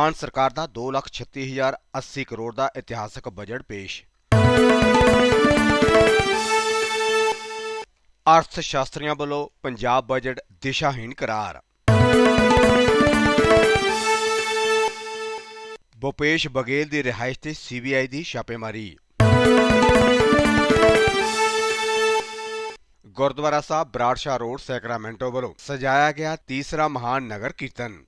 ਮਾਨ ਸਰਕਾਰ ਦਾ 236080 ਕਰੋੜ ਦਾ ਇਤਿਹਾਸਕ ਬਜਟ ਪੇਸ਼। ਅਰਥ ਸ਼ਾਸਤਰੀਆਂ ਵੱਲੋਂ ਪੰਜਾਬ ਬਜਟ ਦਿਸ਼ਾਹੀਣ ਕਰਾਰ। ਭੁਪੇਸ਼ ਬਗੇਲ ਦੀ ਰਿਹਾਇਸ਼ ਤੇ ਸੀਬੀਆਈ ਦੀ ਛਾਪੇਮਾਰੀ। ਗੁਰਦੁਆਰਾ ਸਾਹਿਬ ਬਰਾੜਸ਼ਾਹ ਰੋਡ, ਸੈਕਰਾਮੈਂਟੋ ਵੱਲੋਂ ਸਜਾਇਆ ਗਿਆ ਤੀਸਰਾ ਮਹਾਨ ਨਗਰ ਕੀਰਤਨ।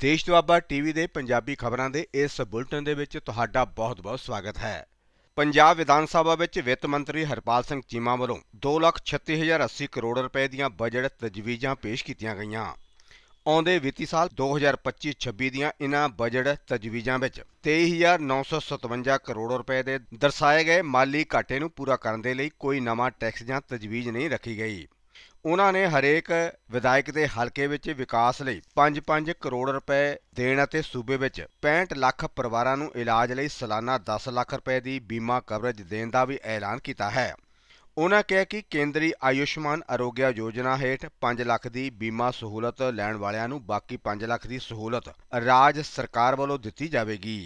ਦੇਸ਼ ਦੁਆਬਾ ਟੀਵੀ ਦੇ ਪੰਜਾਬੀ ਖਬਰਾਂ ਦੇ ਇਸ ਬੁਲਟਨ ਦੇ ਵਿੱਚ ਤੁਹਾਡਾ ਬਹੁਤ-ਬਹੁਤ ਸਵਾਗਤ ਹੈ। ਪੰਜਾਬ ਵਿਧਾਨ ਸਭਾ ਵਿੱਚ ਵਿੱਤ ਮੰਤਰੀ ਹਰਪਾਲ ਸਿੰਘ ਚੀਮਾ ਵੱਲੋਂ 236080 ਕਰੋੜ ਰੁਪਏ ਦੀਆਂ ਬਜਟ ਤਜਵੀਜ਼ਾਂ ਪੇਸ਼ ਕੀਤੀਆਂ ਗਈਆਂ। ਆਉਂਦੇ ਵਿੱਤੀ ਸਾਲ 2025-26 ਦੀਆਂ ਇਨ੍ਹਾਂ ਬਜਟ ਤਜਵੀਜ਼ਾਂ ਵਿੱਚ 23957 ਕਰੋੜ ਰੁਪਏ ਦੇ ਦਰਸਾਏ ਗਏ ਮਾਲੀ ਘਾਟੇ ਨੂੰ ਪੂਰਾ ਕਰਨ ਦੇ ਲਈ ਕੋਈ ਨਵਾਂ ਟੈਕਸ ਜਾਂ ਤਜਵੀਜ਼ ਨਹੀਂ ਰੱਖੀ ਗਈ। ਉਹਨਾਂ ਨੇ ਹਰੇਕ ਵਿਧਾਇਕ ਦੇ ਹਲਕੇ ਵਿੱਚ ਵਿਕਾਸ ਲਈ 5-5 ਕਰੋੜ ਰੁਪਏ ਦੇਣ ਅਤੇ ਸੂਬੇ ਵਿੱਚ 65 ਲੱਖ ਪਰਿਵਾਰਾਂ ਨੂੰ ਇਲਾਜ ਲਈ ਸਾਲਾਨਾ 10 ਲੱਖ ਰੁਪਏ ਦੀ ਬੀਮਾ ਕਵਰੇਜ ਦੇਣ ਦਾ ਵੀ ਐਲਾਨ ਕੀਤਾ ਹੈ। ਉਹਨਾਂ ਕਿਹਾ ਕਿ ਕੇਂਦਰੀ ਆਯੁਸ਼ਮਾਨ ਅਰੋਗਿਆ ਯੋਜਨਾ ਹੇਠ 5 ਲੱਖ ਦੀ ਬੀਮਾ ਸਹੂਲਤ ਲੈਣ ਵਾਲਿਆਂ ਨੂੰ ਬਾਕੀ 5 ਲੱਖ ਦੀ ਸਹੂਲਤ ਰਾਜ ਸਰਕਾਰ ਵੱਲੋਂ ਦਿੱਤੀ ਜਾਵੇਗੀ।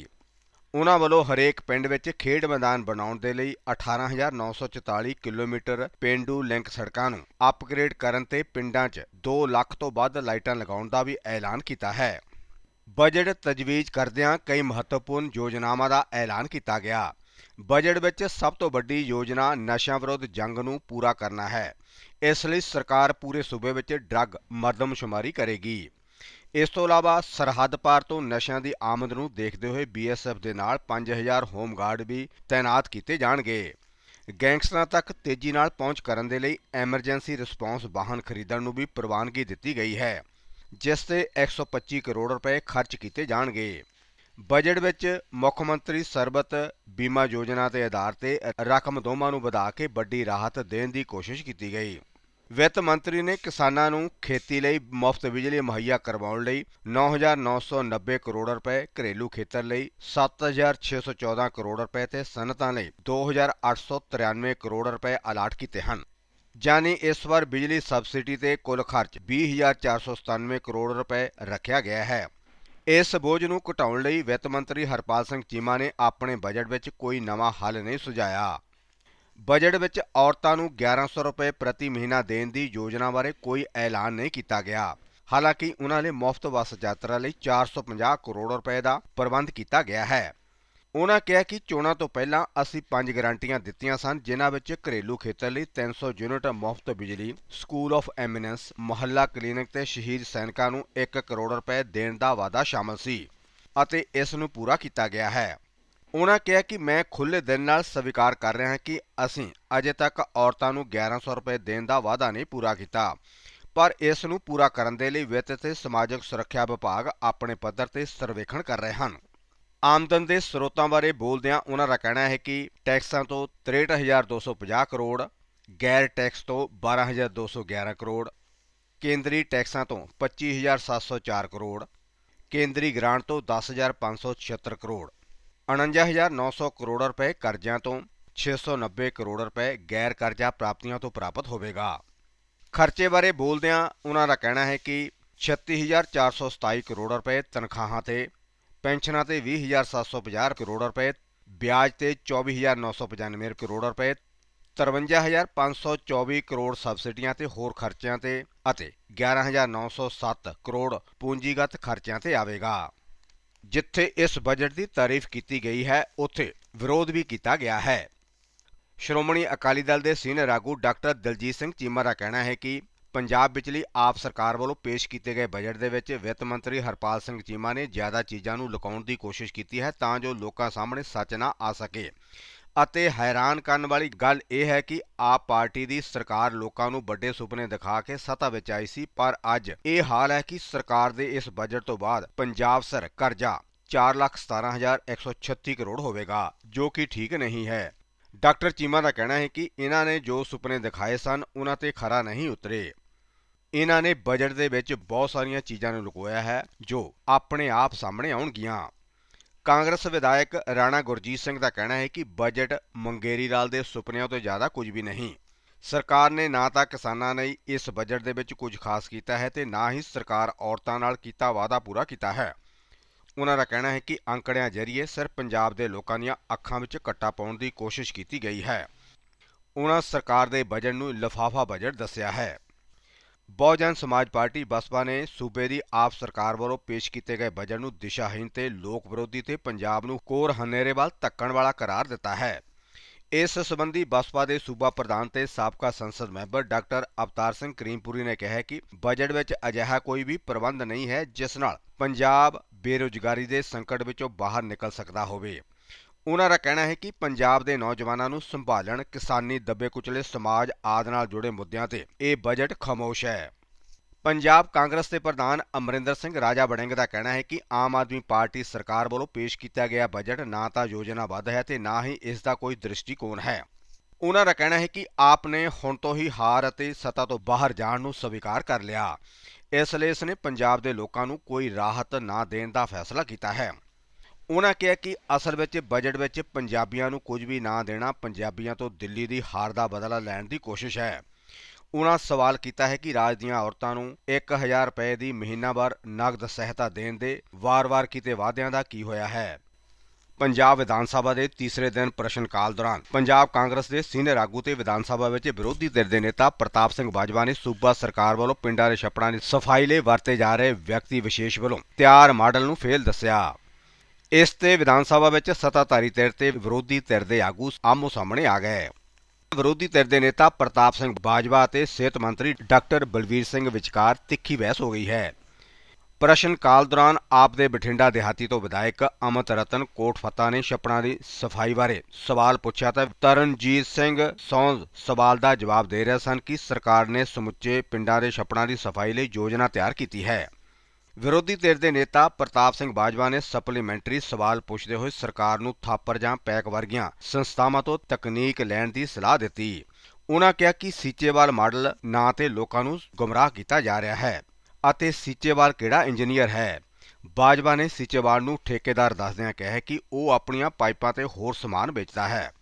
ਉਹਨਾਂ ਵੱਲੋਂ ਹਰੇਕ ਪਿੰਡ ਵਿੱਚ ਖੇਡ ਮੈਦਾਨ ਬਣਾਉਣ ਦੇ ਲਈ 18944 ਕਿਲੋਮੀਟਰ ਪੇਂਡੂ ਲਿੰਕ ਸੜਕਾਂ ਨੂੰ ਅਪਗ੍ਰੇਡ ਕਰਨ ਤੇ ਪਿੰਡਾਂ 'ਚ 2 ਲੱਖ ਤੋਂ ਵੱਧ ਲਾਈਟਾਂ ਲਗਾਉਣ ਦਾ ਵੀ ਐਲਾਨ ਕੀਤਾ ਹੈ। ਬਜਟ ਤਜਵੀਜ਼ ਕਰਦਿਆਂ ਕਈ ਮਹੱਤਵਪੂਰਨ ਯੋਜਨਾਵਾਂ ਦਾ ਐਲਾਨ ਕੀਤਾ ਗਿਆ। ਬਜਟ ਵਿੱਚ ਸਭ ਤੋਂ ਵੱਡੀ ਯੋਜਨਾ ਨਸ਼ਿਆਂ ਵਿਰੁੱਧ ਜੰਗ ਨੂੰ ਪੂਰਾ ਕਰਨਾ ਹੈ। ਇਸ ਲਈ ਸਰਕਾਰ ਪੂਰੇ ਸੂਬੇ ਵਿੱਚ ਡਰੱਗ ਮਰਦਮਸ਼ੁਮਾਰੀ ਕਰੇਗੀ। ਇਸ ਤੋਂ ਇਲਾਵਾ ਸਰਹੱਦ ਪਾਰ ਤੋਂ ਨਸ਼ਿਆਂ ਦੀ ਆਮਦ ਨੂੰ ਦੇਖਦੇ ਹੋਏ ਬੀਐਸਐਫ ਦੇ ਨਾਲ 5000 ਹੋਮਗਾਰਡ ਵੀ ਤਾਇਨਾਤ ਕੀਤੇ ਜਾਣਗੇ। ਗੈਂਗਸਟਰਾਂ ਤੱਕ ਤੇਜ਼ੀ ਨਾਲ ਪਹੁੰਚ ਕਰਨ ਦੇ ਲਈ ਐਮਰਜੈਂਸੀ ਰਿਸਪੌਂਸ ਵਾਹਨ ਖਰੀਦਣ ਨੂੰ ਵੀ ਪ੍ਰਵਾਨਗੀ ਦਿੱਤੀ ਗਈ ਹੈ, ਜਿਸ ਤੇ 125 ਕਰੋੜ ਰੁਪਏ ਖਰਚ ਕੀਤੇ ਜਾਣਗੇ। ਬਜਟ ਵਿੱਚ ਮੁੱਖ ਮੰਤਰੀ ਸਰਬਤ ਬੀਮਾ ਯੋਜਨਾ ਦੇ ਆਧਾਰ ਤੇ ਰਕਮ ਦੋਵਾਂ ਨੂੰ ਵਧਾ ਕੇ ਵੱਡੀ ਰਾਹਤ ਦੇਣ ਦੀ ਕੋਸ਼ਿਸ਼ ਕੀਤੀ ਗਈ। ਵਿੱਤ ਮੰਤਰੀ ਨੇ ਕਿਸਾਨਾਂ ਨੂੰ ਖੇਤੀ ਲਈ ਮੁਫਤ ਬਿਜਲੀ ਮੁਹੱਈਆ ਕਰਵਾਉਣ ਲਈ 9990 ਕਰੋੜ ਰੁਪਏ ਘਰੇਲੂ ਖੇਤਰ ਲਈ 7614 ਕਰੋੜ ਰੁਪਏ ਤੇ ਸਨਅਤਾਂ ਲਈ 2893 ਕਰੋੜ ਰੁਪਏ ਅਲਾਟ ਕੀਤੇ ਹਨ। ਜਾਨੀ ਇਸ ਵਾਰ ਬਿਜਲੀ ਸਬਸਿਡੀ ਤੇ ਕੁੱਲ ਖਰਚ 20497 ਕਰੋੜ ਰੁਪਏ ਰੱਖਿਆ ਗਿਆ ਹੈ। ਇਸ ਬੋਝ ਨੂੰ ਘਟਾਉਣ ਲਈ ਵਿੱਤ ਮੰਤਰੀ ਹਰਪਾਲ ਸਿੰਘ ਚੀਮਾ ਨੇ ਆਪਣੇ ਬਜਟ ਵਿੱਚ ਕੋਈ ਨਵਾਂ ਹੱਲ ਨਹੀਂ ਸੁਝਾਇਆ। ਬਜਟ ਵਿੱਚ ਔਰਤਾਂ ਨੂੰ 1100 ਰੁਪਏ ਪ੍ਰਤੀ ਮਹੀਨਾ ਦੇਣ ਦੀ ਯੋਜਨਾ ਬਾਰੇ ਕੋਈ ਐਲਾਨ ਨਹੀਂ ਕੀਤਾ ਗਿਆ। ਹਾਲਾਂਕਿ ਉਹਨਾਂ ਲਈ ਮੁਫਤ ਬੱਸ ਯਾਤਰਾ ਲਈ 450 ਕਰੋੜ ਰੁਪਏ ਦਾ ਪ੍ਰਬੰਧ ਕੀਤਾ ਗਿਆ ਹੈ। ਉਹਨਾਂ ਕਿਹਾ ਕਿ ਚੋਣਾਂ ਤੋਂ ਪਹਿਲਾਂ ਅਸੀਂ ਪੰਜ ਗਾਰੰਟੀਆਂ ਦਿੱਤੀਆਂ ਸਨ, ਜਿਨ੍ਹਾਂ ਵਿੱਚ ਘਰੇਲੂ ਖੇਤਰ ਲਈ 300 ਯੂਨਿਟ ਮੁਫਤ ਬਿਜਲੀ, school of eminence, Mohalla clinic ਤੇ ਸ਼ਹੀਦ ਸੈਨਿਕਾਂ ਨੂੰ 1 ਕਰੋੜ ਰੁਪਏ ਦੇਣ ਦਾ ਵਾਅਦਾ ਸ਼ਾਮਲ ਸੀ ਅਤੇ ਇਸ ਨੂੰ ਪੂਰਾ ਕੀਤਾ ਗਿਆ ਹੈ। ਉਹਨਾਂ ਕਿਹਾ ਕਿ ਮੈਂ ਖੁੱਲੇ ਦਿਲ ਨਾਲ ਸਵੀਕਾਰ ਕਰ ਰਿਹਾ ਹਾਂ ਕਿ ਅਸੀਂ ਅਜੇ ਤੱਕ ਔਰਤਾਂ ਨੂੰ 1100 ਰੁਪਏ ਦੇਣ ਦਾ ਵਾਅਦਾ ਨਹੀਂ ਪੂਰਾ ਕੀਤਾ। ਪਰ ਇਸ ਨੂੰ ਪੂਰਾ ਕਰਨ ਦੇ ਲਈ ਵਿੱਤ ਤੇ ਸਮਾਜਿਕ ਸੁਰੱਖਿਆ ਵਿਭਾਗ ਆਪਣੇ ਪੱਧਰ ਤੇ ਸਰਵੇਖਣ ਕਰ ਰਹੇ ਹਨ। ਆਮਦਨ ਦੇ ਸਰੋਤਾਂ ਬਾਰੇ ਬੋਲਦਿਆਂ ਉਹਨਾਂ ਦਾ ਕਹਿਣਾ ਹੈ ਕਿ ਟੈਕਸਾਂ ਤੋਂ 63250 ਕਰੋੜ, ਗੈਰ ਟੈਕਸ ਤੋਂ 12211 ਕਰੋੜ, ਕੇਂਦਰੀ ਟੈਕਸਾਂ ਤੋਂ 25704 ਕਰੋੜ, ਕੇਂਦਰੀ ਗ੍ਰਾਂਟ ਤੋਂ 10576 ਕਰੋੜ। 49900 ਕਰੋੜ ਰੁਪਏ ਕਰਜ਼ਿਆਂ ਤੋਂ 690 ਕਰੋੜ ਰੁਪਏ ਗੈਰ ਕਰਜ਼ਾ ਪ੍ਰਾਪਤੀਆਂ ਤੋਂ ਪ੍ਰਾਪਤ ਹੋਵੇਗਾ। ਖਰਚੇ ਬਾਰੇ ਬੋਲਦਿਆਂ ਉਹਨਾਂ ਦਾ ਕਹਿਣਾ ਹੈ ਕਿ 36427 ਕਰੋੜ ਰੁਪਏ ਤਨਖਾਹਾਂ ਤੇ, ਪੈਨਸ਼ਨਾਂ ਤੇ 20750 ਕਰੋੜ ਰੁਪਏ, ਵਿਆਜ ਤੇ 24995 ਕਰੋੜ ਰੁਪਏ 53524 ਕਰੋੜ ਸਬਸਿਡੀਆਂ ਤੇ ਹੋਰ ਖਰਚਿਆਂ ਤੇ ਅਤੇ 11907 ਕਰੋੜ ਪੂੰਜੀਗਤ ਖਰਚਿਆਂ ਤੇ ਆਵੇਗਾ। ਜਿੱਥੇ ਇਸ ਬਜਟ ਦੀ ਤਾਰੀਫ ਕੀਤੀ ਗਈ ਹੈ, ਉੱਥੇ ਵਿਰੋਧ ਵੀ ਕੀਤਾ ਗਿਆ ਹੈ। ਸ਼੍ਰੋਮਣੀ ਅਕਾਲੀ ਦਲ ਦੇ ਸੀਨੀਅਰ ਆਗੂ ਡਾਕਟਰ ਦਲਜੀਤ ਸਿੰਘ ਚੀਮਾ ਦਾ ਕਹਿਣਾ ਹੈ ਕਿ ਪੰਜਾਬ ਵਿਚਲੀ ਆਪ ਸਰਕਾਰ ਵੱਲੋਂ ਪੇਸ਼ ਕੀਤੇ ਗਏ ਬਜਟ ਦੇ ਵਿੱਚ ਵਿੱਤ ਮੰਤਰੀ ਹਰਪਾਲ ਸਿੰਘ ਚੀਮਾ ਨੇ ਜ਼ਿਆਦਾ ਚੀਜ਼ਾਂ ਨੂੰ ਲੁਕਾਉਣ ਦੀ ਕੋਸ਼ਿਸ਼ ਕੀਤੀ ਹੈ ਤਾਂ ਜੋ ਲੋਕਾਂ ਸਾਹਮਣੇ ਸੱਚ ਨਾ ਆ ਸਕੇ। ਅਤੇ ਹੈਰਾਨ ਕਰਨ ਵਾਲੀ ਗੱਲ ਇਹ ਹੈ ਕਿ ਆਪ ਪਾਰਟੀ ਦੀ ਸਰਕਾਰ ਲੋਕਾਂ ਨੂੰ ਵੱਡੇ ਸੁਪਨੇ ਦਿਖਾ ਕੇ ਸੱਤਾ ਵਿੱਚ ਆਈ ਸੀ, ਪਰ ਅੱਜ ਇਹ ਹਾਲ ਹੈ ਕਿ ਸਰਕਾਰ ਦੇ ਇਸ ਬਜਟ ਤੋਂ ਬਾਅਦ ਪੰਜਾਬ ਸਰ ਕਰਜ਼ਾ 417136 ਕਰੋੜ ਹੋਵੇਗਾ, ਜੋ ਕਿ ਠੀਕ ਨਹੀਂ ਹੈ। ਡਾਕਟਰ ਚੀਮਾ ਦਾ ਕਹਿਣਾ ਹੈ ਕਿ ਇਹਨਾਂ ਨੇ ਜੋ ਸੁਪਨੇ ਦਿਖਾਏ ਸਨ, ਉਹਨਾਂ ਤੇ ਖਰਾ ਨਹੀਂ ਉਤਰੇ। ਇਹਨਾਂ ਨੇ ਬਜਟ ਦੇ ਵਿੱਚ ਬਹੁਤ ਸਾਰੀਆਂ ਚੀਜ਼ਾਂ ਨੂੰ ਲੁਕੋਇਆ ਹੈ, ਜੋ ਆਪਣੇ ਆਪ ਸਾਹਮਣੇ ਆਉਣਗੀਆਂ। ਕਾਂਗਰਸ ਵਿਧਾਇਕ ਰਾਣਾ ਗੁਰਜੀਤ ਸਿੰਘ ਦਾ ਕਹਿਣਾ ਹੈ ਕਿ ਬਜਟ ਮੰਗੇਰੀ ਲਾਲ ਦੇ ਸੁਪਨਿਆਂ ਤੋਂ ਜ਼ਿਆਦਾ ਕੁਝ ਵੀ ਨਹੀਂ। ਸਰਕਾਰ ਨੇ ਨਾ ਤਾਂ ਕਿਸਾਨਾਂ ਲਈ ਇਸ ਬਜਟ ਦੇ ਵਿੱਚ ਕੁਝ ਖਾਸ ਕੀਤਾ ਹੈ ਤੇ ਨਾ ਹੀ ਸਰਕਾਰ ਔਰਤਾਂ ਨਾਲ ਕੀਤਾ ਵਾਅਦਾ ਪੂਰਾ ਕੀਤਾ ਹੈ। ਉਹਨਾਂ ਦਾ ਕਹਿਣਾ ਹੈ ਕਿ ਅੰਕੜਿਆਂ ਜ਼ਰੀਏ ਸਿਰਫ ਪੰਜਾਬ ਦੇ ਲੋਕਾਂ ਦੀਆਂ ਅੱਖਾਂ ਵਿੱਚ ਕੱਟਾ ਪਾਉਣ ਦੀ ਕੋਸ਼ਿਸ਼ ਕੀਤੀ ਗਈ ਹੈ। ਉਹਨਾਂ ਸਰਕਾਰ ਦੇ ਬਜਟ ਨੂੰ ਲਿਫਾਫਾ ਬਜਟ ਦੱਸਿਆ ਹੈ। ਬਹੁਜਨ ਸਮਾਜ ਪਾਰਟੀ ਬਸਪਾ ਨੇ ਸੂਬੇ ਦੀ ਆਪ ਸਰਕਾਰ ਵੱਲੋਂ ਪੇਸ਼ ਕੀਤੇ ਗਏ ਬਜਟ ਨੂੰ ਦਿਸ਼ਾਹੀਨ ਤੇ ਲੋਕ ਵਿਰੋਧੀ ਤੇ ਪੰਜਾਬ ਨੂੰ ਕੋਰ ਹਨੇਰੇ ਵੱਲ ਧੱਕਣ ਵਾਲਾ ਕਰਾਰ ਦਿੱਤਾ ਹੈ। ਇਸ ਸਬੰਧੀ ਬਸਪਾ ਦੇ ਸੂਬਾ ਪ੍ਰਧਾਨ ਤੇ ਸਾਬਕਾ ਸੰਸਦ ਮੈਂਬਰ ਡਾਕਟਰ ਅਵਤਾਰ ਸਿੰਘ ਕਰੀਮਪੁਰੀ ਨੇ ਕਿਹਾ ਕਿ ਬਜਟ ਵਿੱਚ ਅਜਿਹਾ ਕੋਈ ਵੀ ਪ੍ਰਬੰਧ ਨਹੀਂ ਹੈ ਜਿਸ ਨਾਲ ਪੰਜਾਬ ਬੇਰੁਜ਼ਗਾਰੀ ਦੇ ਸੰਕਟ ਵਿੱਚੋਂ ਬਾਹਰ ਨਿਕਲ ਸਕਦਾ ਹੋਵੇ। ਉਹਨਾਂ ਦਾ ਕਹਿਣਾ ਹੈ ਕਿ ਪੰਜਾਬ ਦੇ ਨੌਜਵਾਨਾਂ ਨੂੰ ਸੰਭਾਲਣ, ਕਿਸਾਨੀ ਦੱਬੇ ਕੁਚਲੇ ਸਮਾਜ ਆਦਿ ਨਾਲ ਜੁੜੇ ਮੁੱਦਿਆਂ ਤੇ ਇਹ ਬਜਟ ਖਾਮੋਸ਼ ਹੈ। ਪੰਜਾਬ ਕਾਂਗਰਸ ਦੇ ਪ੍ਰਧਾਨ ਅਮਰਿੰਦਰ ਸਿੰਘ ਰਾਜਾ ਵੜਿੰਗ ਦਾ ਕਹਿਣਾ ਹੈ ਕਿ ਆਮ ਆਦਮੀ ਪਾਰਟੀ ਸਰਕਾਰ ਵੱਲੋਂ ਪੇਸ਼ ਕੀਤਾ ਗਿਆ ਬਜਟ ਨਾ ਤਾਂ ਯੋਜਨਾਬੱਧ ਹੈ ਤੇ ਨਾ ਹੀ ਇਸ ਦਾ ਕੋਈ ਦ੍ਰਿਸ਼ਟੀਕੋਣ ਹੈ। ਉਹਨਾਂ ਦਾ ਕਹਿਣਾ ਹੈ ਕਿ ਆਪ ਨੇ ਹੁਣ ਤੋਂ ਹੀ ਹਾਰ ਅਤੇ ਸੱਤਾ ਤੋਂ ਬਾਹਰ ਜਾਣ ਨੂੰ ਸਵੀਕਾਰ ਕਰ ਲਿਆ। ਇਸ ਲਈ ਇਸ ਨੇ ਪੰਜਾਬ ਦੇ ਲੋਕਾਂ ਨੂੰ ਕੋਈ ਰਾਹਤ ਨਾ ਦੇਣ ਦਾ ਫੈਸਲਾ ਕੀਤਾ ਹੈ। ਉਹਨਾਂ ਕਿਹਾ ਕਿ ਅਸਲ ਵਿੱਚ ਬਜਟ ਵਿੱਚ ਪੰਜਾਬੀਆਂ ਨੂੰ ਕੁਝ ਵੀ ਨਾ ਦੇਣਾ ਪੰਜਾਬੀਆਂ ਤੋਂ ਦਿੱਲੀ ਦੀ ਹਾਰ ਦਾ ਬਦਲਾ ਲੈਣ ਦੀ ਕੋਸ਼ਿਸ਼ ਹੈ। ਉਹਨਾਂ ਸਵਾਲ ਕੀਤਾ ਹੈ ਕਿ ਰਾਜ ਦੀਆਂ ਔਰਤਾਂ ਨੂੰ 1000 ਰੁਪਏ ਦੀ ਮਹੀਨਾਵਾਰ ਨਗਦ ਸਹਾਇਤਾ ਦੇਣ ਦੇ ਵਾਰ-ਵਾਰ ਕੀਤੇ ਵਾਅਦਿਆਂ ਦਾ ਕੀ ਹੋਇਆ ਹੈ? ਪੰਜਾਬ ਵਿਧਾਨ ਸਭਾ ਦੇ ਤੀਸਰੇ ਦਿਨ ਪ੍ਰਸ਼ਨ ਕਾਲ ਦੌਰਾਨ ਪੰਜਾਬ ਕਾਂਗਰਸ ਦੇ ਸੀਨੀਅਰ ਆਗੂ ਤੇ ਵਿਧਾਨ ਸਭਾ ਵਿੱਚ ਵਿਰੋਧੀ ਧਿਰ ਦੇ ਨੇਤਾ ਪ੍ਰਤਾਪ ਸਿੰਘ ਬਾਜਵਾ ਨੇ ਸੂਬਾ ਸਰਕਾਰ ਵੱਲੋਂ ਪਿੰਡਾਂ ਦੇ ਛੱਪੜਾਂ ਦੀ ਸਫ਼ਾਈ ਲਈ ਵਰਤੇ ਜਾ ਰਹੇ ਵਿਅਕਤੀ ਵਿਸ਼ੇਸ਼ ਵੱਲੋਂ ਤਿਆਰ ਮਾਡਲ ਨੂੰ ਫੇਲ ਦੱਸਿਆ। ਇਸ ਤੇ ਵਿਧਾਨ ਸਭਾ ਵਿੱਚ ਸੱਤਾਧਾਰੀ ਧਿਰ ਤੇ ਵਿਰੋਧੀ ਧਿਰ ਦੇ ਆਗੂ ਆਮੋ ਸਾਹਮਣੇ ਆ ਗਏ। ਵਿਰੋਧੀ ਧਿਰ ਦੇ ਨੇਤਾ ਪ੍ਰਤਾਪ ਸਿੰਘ ਬਾਜਵਾ ਅਤੇ ਸਿਹਤ ਮੰਤਰੀ ਡਾਕਟਰ ਬਲਵੀਰ ਸਿੰਘ ਵਿਚਕਾਰ ਤਿੱਖੀ ਬਹਿਸ ਹੋ ਗਈ ਹੈ। ਪ੍ਰਸ਼ਨ ਕਾਲ ਦੌਰਾਨ ਆਪ ਦੇ ਬਠਿੰਡਾ ਦਿਹਾਤੀ ਤੋਂ ਵਿਧਾਇਕ ਅਮਤ ਰਤਨ ਕੋਟ ਫੱਤਾ ਨੇ ਛੱਪੜਾਂ ਦੀ ਸਫ਼ਾਈ ਬਾਰੇ ਸਵਾਲ ਪੁੱਛਿਆ ਤਾਂ ਤਰਨਜੀਤ ਸਿੰਘ ਸੌਂਜ਼ ਸਵਾਲ ਦਾ ਜਵਾਬ ਦੇ ਰਹੇ ਸਨ ਕਿ ਸਰਕਾਰ ਨੇ ਸਮੁੱਚੇ ਪਿੰਡਾਂ ਦੇ ਛੱਪੜਾਂ ਦੀ ਸਫ਼ਾਈ ਲਈ ਯੋਜਨਾ ਤਿਆਰ ਕੀਤੀ ਹੈ। ਵਿਰੋਧੀ ਧਿਰ ਦੇ ਨੇਤਾ ਪ੍ਰਤਾਪ ਸਿੰਘ ਬਾਜਵਾ ਨੇ ਸਪਲੀਮੈਂਟਰੀ ਸਵਾਲ ਪੁੱਛਦੇ ਹੋਏ ਸਰਕਾਰ ਨੂੰ ਥਾਪਰ ਜਾਂ ਪੈਕ ਵਰਗੀਆਂ ਸੰਸਥਾਵਾਂ ਤੋਂ ਤਕਨੀਕ ਲੈਣ ਦੀ ਸਲਾਹ ਦਿੱਤੀ। ਉਹਨਾਂ ਕਿਹਾ ਕਿ ਸੀਚੇਵਾਲ ਮਾਡਲ ਨਾਂ ਤੇ ਲੋਕਾਂ ਨੂੰ ਗੁੰਮਰਾਹ ਕੀਤਾ ਜਾ ਰਿਹਾ ਹੈ ਅਤੇ ਸੀਚੇਵਾਲ ਕਿਹੜਾ ਇੰਜੀਨੀਅਰ ਹੈ? ਬਾਜਵਾ ਨੇ ਸੀਚੇਵਾਲ ਨੂੰ ਠੇਕੇਦਾਰ ਦੱਸਦਿਆਂ ਕਿਹਾ ਕਿ ਉਹ ਆਪਣੀਆਂ ਪਾਈਪਾਂ ਤੇ ਹੋਰ ਸਮਾਨ ਵੇਚਦਾ ਹੈ।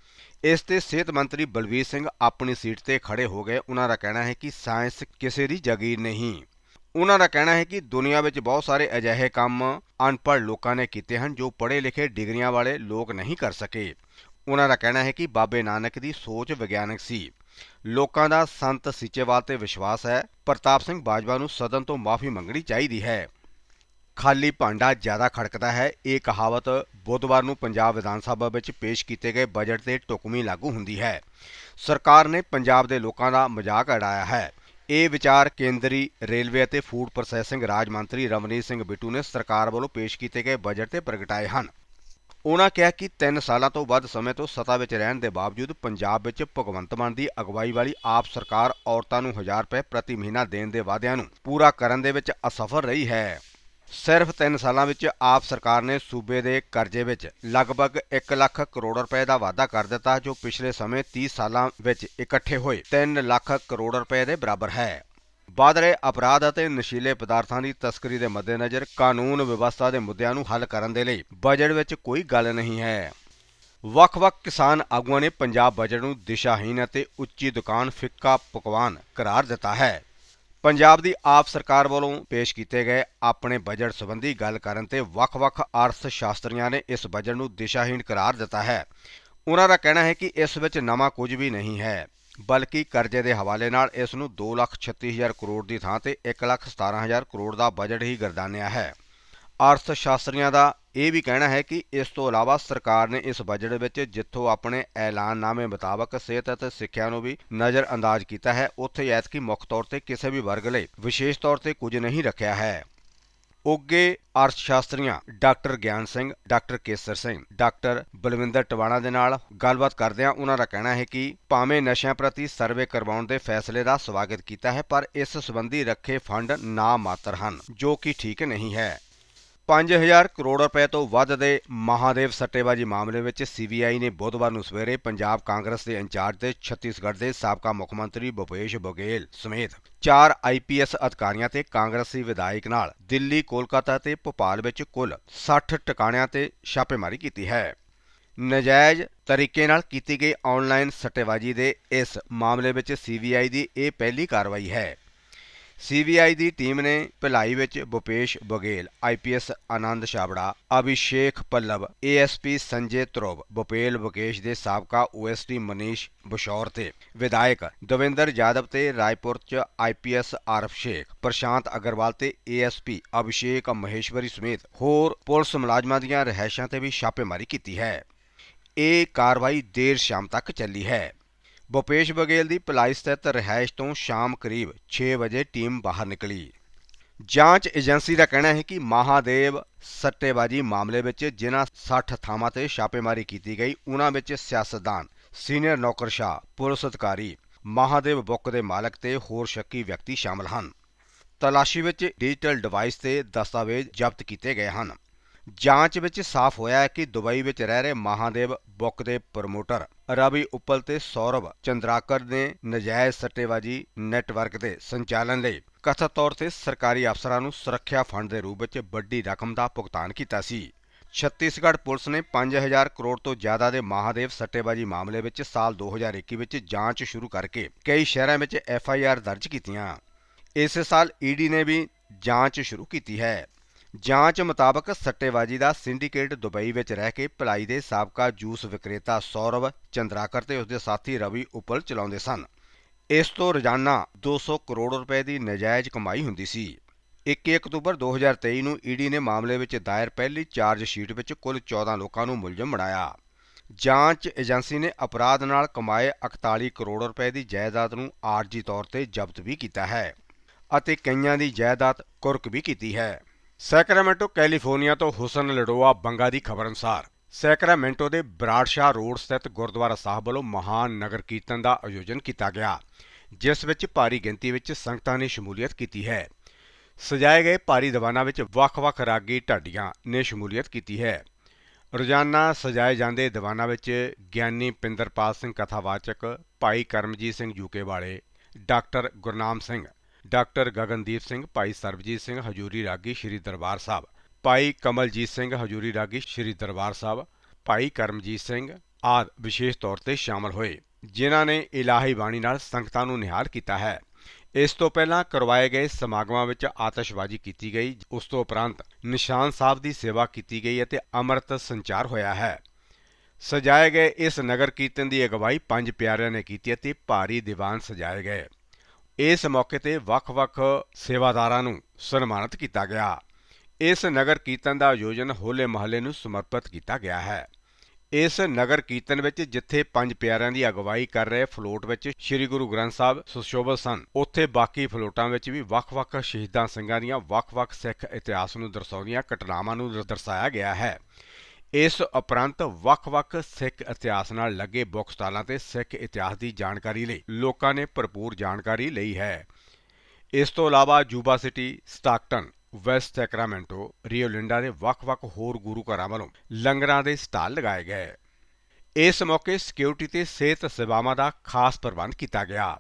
ਇਸ ਤੇ ਸਿਹਤ ਮੰਤਰੀ ਬਲਵੀਰ ਸਿੰਘ ਆਪਣੀ ਸੀਟ ਤੇ ਖੜੇ ਹੋ ਗਏ। ਉਹਨਾਂ ਦਾ ਕਹਿਣਾ ਹੈ ਕਿ ਸਾਇੰਸ ਕਿਸੇ ਦੀ ਜਾਗੀਰ ਨਹੀਂ। ਉਹਨਾਂ ਦਾ ਕਹਿਣਾ ਹੈ ਕਿ ਦੁਨੀਆ ਵਿੱਚ ਬਹੁਤ ਸਾਰੇ ਅਜਿਹੇ ਕੰਮ ਅਨਪੜ੍ਹ ਲੋਕਾਂ ਨੇ ਕੀਤੇ ਹਨ ਜੋ ਪੜ੍ਹੇ ਲਿਖੇ ਡਿਗਰੀਆਂ ਵਾਲੇ ਲੋਕ ਨਹੀਂ ਕਰ ਸਕੇ। ਉਹਨਾਂ ਦਾ ਕਹਿਣਾ ਹੈ ਕਿ ਬਾਬੇ ਨਾਨਕ ਦੀ ਸੋਚ ਵਿਗਿਆਨਕ ਸੀ। ਲੋਕਾਂ ਦਾ ਸੰਤ ਸੀਚੇਵਾਲ ਤੇ ਵਿਸ਼ਵਾਸ ਹੈ। ਪ੍ਰਤਾਪ ਸਿੰਘ ਬਾਜਵਾ ਨੂੰ ਸਦਨ ਤੋਂ ਮਾਫੀ ਮੰਗਣੀ ਚਾਹੀਦੀ ਹੈ। ਖਾਲੀ ਭਾਂਡਾ ਜ਼ਿਆਦਾ ਖੜਕਦਾ ਹੈ। ਇਹ ਕਹਾਵਤ ਬੁੱਧਵਾਰ ਨੂੰ ਪੰਜਾਬ ਵਿਧਾਨ ਸਭਾ ਵਿੱਚ ਪੇਸ਼ ਕੀਤੇ ਗਏ ਬਜਟ ਤੇ ਟੁਕਮੀ ਲਾਗੂ ਹੁੰਦੀ ਹੈ। ਸਰਕਾਰ ਨੇ ਪੰਜਾਬ ਦੇ ਲੋਕਾਂ ਦਾ ਮਜ਼ਾਕ ਉਡਾਇਆ ਹੈ। ਇਹ ਵਿਚਾਰ ਕੇਂਦਰੀ ਰੇਲਵੇ ਅਤੇ ਫੂਡ ਪ੍ਰੋਸੈਸਿੰਗ ਰਾਜ ਮੰਤਰੀ ਰਮਨੀਤ ਸਿੰਘ ਬਿੱਟੂ ਨੇ ਸਰਕਾਰ ਵੱਲੋਂ ਪੇਸ਼ ਕੀਤੇ ਗਏ ਬਜਟ ਤੇ ਪ੍ਰਗਟਾਏ ਹਨ। ਉਹਨਾਂ ਕਿਹਾ ਕਿ 3 ਸਾਲਾਂ ਤੋਂ ਵੱਧ ਸਮੇਂ ਤੋਂ ਸੱਤਾ ਵਿੱਚ ਰਹਿਣ ਦੇ ਬਾਵਜੂਦ ਪੰਜਾਬ ਵਿੱਚ ਭਗਵੰਤ ਮਾਨ ਦੀ ਅਗਵਾਈ ਵਾਲੀ ਆਪ ਸਰਕਾਰ ਔਰਤਾਂ ਨੂੰ 1000 ਰੁਪਏ ਪ੍ਰਤੀ ਮਹੀਨਾ ਦੇਣ ਦੇ ਵਾਅਦਿਆਂ ਨੂੰ ਪੂਰਾ ਕਰਨ ਦੇ ਵਿੱਚ ਅਸਫਲ ਰਹੀ ਹੈ। ਸਿਰਫ 3 ਸਾਲਾਂ ਵਿੱਚ ਆਪ ਸਰਕਾਰ ਨੇ ਸੂਬੇ ਦੇ ਕਰਜ਼ੇ ਵਿੱਚ ਲਗਭਗ 1 ਲੱਖ ਕਰੋੜ ਰੁਪਏ ਦਾ ਵਾਅਦਾ ਕਰ ਦਿੱਤਾ, ਜੋ ਪਿਛਲੇ ਸਮੇਂ 30 ਸਾਲਾਂ ਵਿੱਚ ਇਕੱਠੇ ਹੋਏ 3 ਲੱਖ ਕਰੋੜ ਰੁਪਏ ਦੇ ਬਰਾਬਰ ਹੈ। ਵਧ ਰਹੇ ਅਪਰਾਧ ਅਤੇ ਨਸ਼ੀਲੇ ਪਦਾਰਥਾਂ ਦੀ ਤਸਕਰੀ ਦੇ ਮੱਦੇਨਜ਼ਰ ਕਾਨੂੰਨ ਵਿਵਸਥਾ ਦੇ ਮੁੱਦਿਆਂ ਨੂੰ ਹੱਲ ਕਰਨ ਦੇ ਲਈ ਬਜਟ ਵਿੱਚ ਕੋਈ ਗੱਲ ਨਹੀਂ ਹੈ। ਵੱਖ-ਵੱਖ ਕਿਸਾਨ ਆਗੂਆਂ ਨੇ ਪੰਜਾਬ ਬਜਟ ਨੂੰ ਦਿਸ਼ਾਹੀਨ ਅਤੇ ਉੱਚੀ ਦੁਕਾਨ ਫਿੱਕਾ ਪਕਵਾਨ ਕਰਾਰ ਦਿੱਤਾ ਹੈ। ਪੰਜਾਬ ਦੀ ਆਪ ਸਰਕਾਰ ਵੱਲੋਂ ਪੇਸ਼ ਕੀਤੇ ਗਏ ਆਪਣੇ ਬਜਟ ਸੰਬੰਧੀ ਗੱਲ ਕਰਨ ਤੇ ਵੱਖ-ਵੱਖ ਅਰਥ ਸ਼ਾਸਤਰੀਆਂ ਨੇ ਇਸ ਬਜਟ ਨੂੰ ਦਿਸ਼ਾਹੀਣ ਕਰਾਰ ਦਿੱਤਾ ਹੈ। ਉਹਨਾਂ ਦਾ ਕਹਿਣਾ ਹੈ ਕਿ ਇਸ ਵਿੱਚ ਨਵਾਂ ਕੁਝ ਵੀ ਨਹੀਂ ਹੈ, ਬਲਕਿ ਕਰਜ਼ੇ ਦੇ ਹਵਾਲੇ ਨਾਲ ਇਸ ਨੂੰ 236000 ਕਰੋੜ ਦੀ ਥਾਂ ਤੇ 117000 ਕਰੋੜ ਦਾ ਬਜਟ ਹੀ ਗਰਦਾਨਿਆ ਹੈ। ਅਰਥ ਸ਼ਾਸਤਰੀਆਂ ਦਾ ਇਹ ਵੀ ਕਹਿਣਾ ਹੈ ਕਿ ਇਸ ਤੋਂ ਇਲਾਵਾ ਸਰਕਾਰ ਨੇ ਇਸ ਬਜਟ ਵਿੱਚ ਜਿੱਥੋਂ ਆਪਣੇ ਐਲਾਨਨਾਮੇ ਮੁਤਾਬਕ ਸਿਹਤ ਅਤੇ ਸਿੱਖਿਆ ਨੂੰ ਵੀ ਨਜ਼ਰ ਅੰਦਾਜ਼ ਕੀਤਾ ਹੈ, ਉੱਥੇ ਐਤਕੀ ਮੁੱਖ ਤੌਰ ਤੇ ਕਿਸੇ ਵੀ ਵਰਗ ਲਈ ਵਿਸ਼ੇਸ਼ ਤੌਰ ਤੇ ਕੁਝ ਨਹੀਂ ਰੱਖਿਆ ਹੈ। ਉੱਗੇ ਅਰਥ ਸ਼ਾਸਤਰੀਆਂ doctor Gian Singh, doctor Kesar Singh, doctor Balwinder Tiwana ਦੇ ਨਾਲ ਗੱਲਬਾਤ ਕਰਦਿਆਂ ਉਹਨਾਂ ਦਾ ਕਹਿਣਾ ਹੈ ਕਿ ਭਾਵੇਂ ਨਸ਼ਿਆਂ ਪ੍ਰਤੀ ਸਰਵੇ ਕਰਵਾਉਣ ਦੇ ਫੈਸਲੇ ਦਾ ਸਵਾਗਤ ਕੀਤਾ ਹੈ, ਪਰ ਇਸ ਸੰਬੰਧੀ ਰੱਖੇ ਫੰਡ ਨਾ ਮਾਤਰ ਹਨ, ਜੋ ਕਿ ਠੀਕ ਨਹੀਂ ਹੈ। 5000 ਕਰੋੜ ਰੁਪਏ ਤੋਂ ਵੱਧ ਦੇ ਮਹਾਦੇਵ ਸੱਟੇਬਾਜੀ ਮਾਮਲੇ ਵਿੱਚ ਸੀਬੀਆਈ ਨੇ ਬੁੱਧਵਾਰ ਨੂੰ ਸਵੇਰੇ ਪੰਜਾਬ ਕਾਂਗਰਸ ਦੇ ਇੰਚਾਰਜ ਤੇ ਛੱਤੀਸਗੜ੍ਹ ਦੇ ਸਾਬਕਾ ਮੁੱਖ ਮੰਤਰੀ ਭੁਪੇਸ਼ ਬਘੇਲ ਸਮੇਤ ਚਾਰ ਆਈਪੀਐਸ ਅਧਿਕਾਰੀਆਂ ਤੇ ਕਾਂਗਰਸੀ ਵਿਧਾਇਕ ਨਾਲ ਦਿੱਲੀ, ਕੋਲਕਾਤਾ ਤੇ ਭੋਪਾਲ ਵਿੱਚ ਕੁੱਲ 60 ਟਿਕਾਣਿਆਂ ਤੇ ਛਾਪੇਮਾਰੀ ਕੀਤੀ ਹੈ। ਨਜਾਇਜ਼ ਤਰੀਕੇ ਨਾਲ ਕੀਤੀ ਗਈ ਆਨਲਾਈਨ ਸੱਟੇਬਾਜੀ ਦੇ ਇਸ ਮਾਮਲੇ ਵਿੱਚ ਸੀਬੀਆਈ ਦੀ ਇਹ ਪਹਿਲੀ ਕਾਰਵਾਈ ਹੈ। ਸੀਬੀਆਈ ਦੀ ਟੀਮ ਨੇ ਭਿਲਾਈ ਵਿੱਚ ਭੁਪੇਸ਼ ਬਘੇਲ, ਆਈਪੀਐਸ ਆਨੰਦ ਛਾਬੜਾ, ਅਭਿਸ਼ੇਕ ਪੱਲਵ, ਏਐਸਪੀ ਸੰਜੇ ਧਰੁਵ, ਭੁਪੇਲ ਬਕੇਸ਼ ਦੇ ਸਾਬਕਾ ਓਐਸਡੀ ਮਨੀਸ਼ ਬਸ਼ੌਰ ਤੇ ਵਿਧਾਇਕ ਦਵਿੰਦਰ ਜਾਦਵ ਤੇ ਰਾਏਪੁਰ ਚ ਆਈਪੀਐਸ ਆਰਫ ਸ਼ੇਖ, ਪ੍ਰਸ਼ਾਂਤ ਅਗਰਵਾਲ ਤੇ ਏਐਸਪੀ ਅਭਿਸ਼ੇਕ ਮਹੇਸ਼ਵਰੀ ਸਮੇਤ ਹੋਰ ਪੁਲਿਸ ਮੁਲਾਜ਼ਮਾਂ ਦੀਆਂ ਰਿਹਾਇਸ਼ਾਂ ਤੇ ਵੀ ਛਾਪੇਮਾਰੀ ਕੀਤੀ ਹੈ। ਇਹ ਕਾਰਵਾਈ ਦੇਰ ਸ਼ਾਮ ਤੱਕ ਚੱਲੀ ਹੈ। ਭੁਪੇਸ਼ ਬਘੇਲ ਦੀ ਭਲਾਈ ਸਥਿਤ ਰਿਹਾਇਸ਼ ਤੋਂ ਸ਼ਾਮ ਕਰੀਬ 6 ਵਜੇ ਟੀਮ ਬਾਹਰ ਨਿਕਲੀ। ਜਾਂਚ ਏਜੰਸੀ ਦਾ ਕਹਿਣਾ ਹੈ ਕਿ ਮਹਾਦੇਵ ਸੱਟੇਬਾਜੀ ਮਾਮਲੇ ਵਿੱਚ ਜਿਨ੍ਹਾਂ 60 ਥਾਵਾਂ ਤੇ ਛਾਪੇਮਾਰੀ ਕੀਤੀ ਗਈ ਉਹਨਾਂ ਵਿੱਚ ਸਿਆਸਤਦਾਨ, ਸੀਨੀਅਰ ਨੌਕਰਸ਼ਾਹ, ਪੁਲਿਸ ਅਧਿਕਾਰੀ, ਮਹਾਦੇਵ ਬੁੱਕ ਦੇ ਮਾਲਕ ਤੇ ਹੋਰ ਸ਼ੱਕੀ ਵਿਅਕਤੀ ਸ਼ਾਮਲ ਹਨ। ਤਲਾਸ਼ੀ ਵਿੱਚ ਡਿਜੀਟਲ ਡਿਵਾਈਸ ਤੇ ਦਸਤਾਵੇਜ਼ ਜ਼ਬਤ ਕੀਤੇ ਗਏ ਹਨ। ਜਾਂਚ ਵਿੱਚ ਸਾਫ਼ ਹੋਇਆ ਹੈ ਕਿ ਦੁਬਈ ਵਿੱਚ ਰਹਿ ਰਹੇ ਮਹਾਦੇਵ ਬੁੱਕ ਦੇ ਪ੍ਰਮੋਟਰ ਰਵੀ ਉੱਪਲ ਤੇ ਸੌਰਵ ਚੰਦਰਾਕਰ ਨੇ ਨਜਾਇਜ਼ ਸੱਟੇਬਾਜੀ ਨੈਟਵਰਕ ਦੇ ਸੰਚਾਲਨ ਲਈ ਕਥਿਤ ਤੌਰ ਤੇ ਸਰਕਾਰੀ ਅਫਸਰਾਂ ਨੂੰ ਸੁਰੱਖਿਆ ਫੰਡ ਦੇ ਰੂਪ ਵਿੱਚ ਵੱਡੀ ਰਕਮ ਦਾ ਭੁਗਤਾਨ ਕੀਤਾ ਸੀ। ਛੱਤੀਸਗੜ੍ਹ ਪੁਲਿਸ ਨੇ 5000 ਕਰੋੜ ਤੋਂ ਜ਼ਿਆਦਾ ਦੇ ਮਹਾਦੇਵ ਸੱਟੇਬਾਜੀ ਮਾਮਲੇ ਵਿੱਚ ਸਾਲ 2021 ਵਿੱਚ ਜਾਂਚ ਸ਼ੁਰੂ ਕਰਕੇ ਕਈ ਸ਼ਹਿਰਾਂ ਵਿੱਚ ਐਫਆਈਆਰ ਦਰਜ ਕੀਤੀਆਂ। ਇਸੇ ਸਾਲ ਈਡੀ ਨੇ ਵੀ ਜਾਂਚ ਸ਼ੁਰੂ ਕੀਤੀ ਹੈ। ਜਾਂਚ ਮੁਤਾਬਕ ਸੱਟੇਬਾਜੀ ਦਾ ਸਿੰਡੀਕੇਟ ਦੁਬਈ ਵਿੱਚ ਰਹਿ ਕੇ ਭਲਾਈ ਦੇ ਸਾਬਕਾ ਜੂਸ ਵਿਕਰੇਤਾ ਸੌਰਵ ਚੰਦਰਾਕਰ ਤੇ ਉਸਦੇ ਸਾਥੀ ਰਵੀ ਉੱਪਲ ਚਲਾਉਂਦੇ ਸਨ। ਇਸ ਤੋਂ ਰੋਜ਼ਾਨਾ 200 ਕਰੋੜ ਰੁਪਏ ਦੀ ਨਜਾਇਜ਼ ਕਮਾਈ ਹੁੰਦੀ ਸੀ। 21 ਅਕਤੂਬਰ 2023 ਨੂੰ ਈਡੀ ਨੇ ਮਾਮਲੇ ਵਿੱਚ ਦਾਇਰ ਪਹਿਲੀ ਚਾਰਜ ਸ਼ੀਟ ਵਿੱਚ ਕੁੱਲ 14 ਲੋਕਾਂ ਨੂੰ ਮੁਲਜ਼ਮ ਬਣਾਇਆ। ਜਾਂਚ ਏਜੰਸੀ ਨੇ ਅਪਰਾਧ ਨਾਲ ਕਮਾਏ 41 ਕਰੋੜ ਰੁਪਏ ਦੀ ਜਾਇਦਾਦ ਨੂੰ ਆਰਜੀ ਤੌਰ ਤੇ ਜ਼ਬਤ ਵੀ ਕੀਤਾ ਹੈ ਅਤੇ ਕਈਆਂ ਦੀ ਜਾਇਦਾਦ ਕੁਰਕ ਵੀ ਕੀਤੀ ਹੈ। ਸੈਕਰਾਮੈਂਟੋ, ਕੈਲੀਫੋਰਨੀਆ ਤੋਂ ਹੁਸਨ ਲਡੋਆ ਬੰਗਾ ਦੀ ਖਬਰ ਅਨੁਸਾਰ, ਸੈਕਰਾਮੈਂਟੋ ਦੇ ਬਰਾਡਸ਼ਾਹ ਰੋਡ ਸਥਿਤ ਗੁਰਦੁਆਰਾ ਸਾਹਿਬ ਵੱਲੋਂ ਮਹਾਨ ਨਗਰ ਕੀਰਤਨ ਦਾ ਆਯੋਜਨ ਕੀਤਾ ਗਿਆ, ਜਿਸ ਵਿੱਚ ਭਾਰੀ ਗਿਣਤੀ ਵਿੱਚ ਸੰਗਤਾਂ ਨੇ ਸ਼ਮੂਲੀਅਤ ਕੀਤੀ ਹੈ। ਸਜਾਏ ਗਏ ਭਾਰੀ ਦੀਵਾਨਾਂ ਵਿੱਚ ਵੱਖ-ਵੱਖ ਰਾਗੀ ਢਾਡੀਆਂ ਨੇ ਸ਼ਮੂਲੀਅਤ ਕੀਤੀ ਹੈ। ਰੋਜ਼ਾਨਾ ਸਜਾਏ ਜਾਂਦੇ ਦੀਵਾਨਾਂ ਵਿੱਚ ਗਿਆਨੀ ਪਿੰਦਰਪਾਲ ਸਿੰਘ ਕਥਾਵਾਚਕ, ਭਾਈ ਕਰਮਜੀਤ ਸਿੰਘ ਯੂਕੇ ਵਾਲੇ, ਡਾਕਟਰ ਗੁਰਨਾਮ ਸਿੰਘ ਡਾਕਟਰ ਗਗਨਦੀਪ ਸਿੰਘ, ਭਾਈ ਸਰਬਜੀਤ ਸਿੰਘ, ਹਜੂਰੀ ਰਾਗੀ ਸ੍ਰੀ ਦਰਬਾਰ ਸਾਹਿਬ। ਭਾਈ ਕਮਲਜੀਤ ਸਿੰਘ, ਹਜੂਰੀ ਰਾਗੀ ਸ੍ਰੀ ਦਰਬਾਰ ਸਾਹਿਬ। ਭਾਈ ਕਰਮਜੀਤ ਸਿੰਘ ਆਦਿ ਵਿਸ਼ੇਸ਼ ਤੌਰ ਤੇ ਸ਼ਾਮਲ ਹੋਏ, ਜਿਨ੍ਹਾਂ ਨੇ ਇਲਾਹੀ ਬਾਣੀ ਨਾਲ ਸੰਗਤਾਂ ਨੂੰ ਨਿਹਾਲ ਕੀਤਾ ਹੈ। ਇਸ ਤੋਂ ਪਹਿਲਾਂ ਕਰਵਾਏ ਗਏ ਸਮਾਗਮਾਂ ਵਿੱਚ ਆਤਿਸ਼ਬਾਜ਼ੀ ਕੀਤੀ ਗਈ, ਉਸ ਤੋਂ ਉਪਰੰਤ ਨਿਸ਼ਾਨ ਸਾਹਿਬ ਦੀ ਸੇਵਾ ਕੀਤੀ ਗਈ ਅਤੇ ਅੰਮ੍ਰਿਤ ਸੰਚਾਰ ਹੋਇਆ ਹੈ। ਸਜਾਏ ਗਏ ਇਸ ਨਗਰ ਕੀਰਤਨ ਦੀ ਅਗਵਾਈ ਪੰਜ ਪਿਆਰਿਆਂ ਨੇ ਕੀਤੀ ਅਤੇ ਭਾਰੀ ਦੀਵਾਨ ਸਜਾਏ ਗਏ। ਇਸ ਮੌਕੇ ਤੇ ਵੱਖ-ਵੱਖ ਸੇਵਾਦਾਰਾਂ ਨੂੰ ਸਨਮਾਨਿਤ ਕੀਤਾ ਗਿਆ। ਇਸ ਨਗਰ ਕੀਰਤਨ ਦਾ ਆਯੋਜਨ ਹੋਲੇ ਮਹੱਲੇ ਨੂੰ ਸਮਰਪਿਤ ਕੀਤਾ ਗਿਆ ਹੈ। ਇਸ ਨਗਰ ਕੀਰਤਨ ਵਿੱਚ ਜਿੱਥੇ ਪੰਜ ਪਿਆਰਿਆਂ ਦੀ ਅਗਵਾਈ ਕਰ ਰਹੇ ਫਲੋਟ ਵਿੱਚ ਸ੍ਰੀ ਗੁਰੂ ਗ੍ਰੰਥ ਸਾਹਿਬ ਸੁਸ਼ੋਭਿਤ ਸਨ, ਉੱਥੇ ਬਾਕੀ ਫਲੋਟਾਂ ਵਿੱਚ ਵੀ ਵੱਖ-ਵੱਖ ਸ਼ਹੀਦਾਂ ਸਿੰਘਾਂ ਦੀਆਂ ਵੱਖ-ਵੱਖ ਸਿੱਖ ਇਤਿਹਾਸ ਨੂੰ ਦਰਸਾਉਂਦੀਆਂ ਘਟਨਾਵਾਂ ਨੂੰ ਦਰਸਾਇਆ ਗਿਆ ਹੈ। ਇਸ ਉਪਰੰਤ ਵੱਖ-ਵੱਖ ਸਿੱਖ ਇਤਿਹਾਸ ਨਾਲ ਲੱਗੇ ਬੁੱਕ ਸਟਾਲਾਂ ਤੇ ਸਿੱਖ ਇਤਿਹਾਸ ਦੀ ਜਾਣਕਾਰੀ ਲਈ ਲੋਕਾਂ ਨੇ ਭਰਪੂਰ ਜਾਣਕਾਰੀ ਲਈ ਹੈ। ਇਸ ਤੋਂ ਇਲਾਵਾ Yuba City, Stockton, West Sacramento Rio Linda ਦੇ ਵੱਖ-ਵੱਖ ਹੋਰ ਗੁਰੂ ਘਰਾਂ ਵੱਲੋਂ ਲੰਗਰਾਂ ਦੇ ਸਟਾਲ ਲਗਾਏ ਗਏ। ਇਸ ਮੌਕੇ ਸਿਕਿਉਰਿਟੀ ਤੇ ਸਿਹਤ ਸੇਵਾਵਾਂ ਦਾ ਖਾਸ ਪ੍ਰਬੰਧ ਕੀਤਾ ਗਿਆ।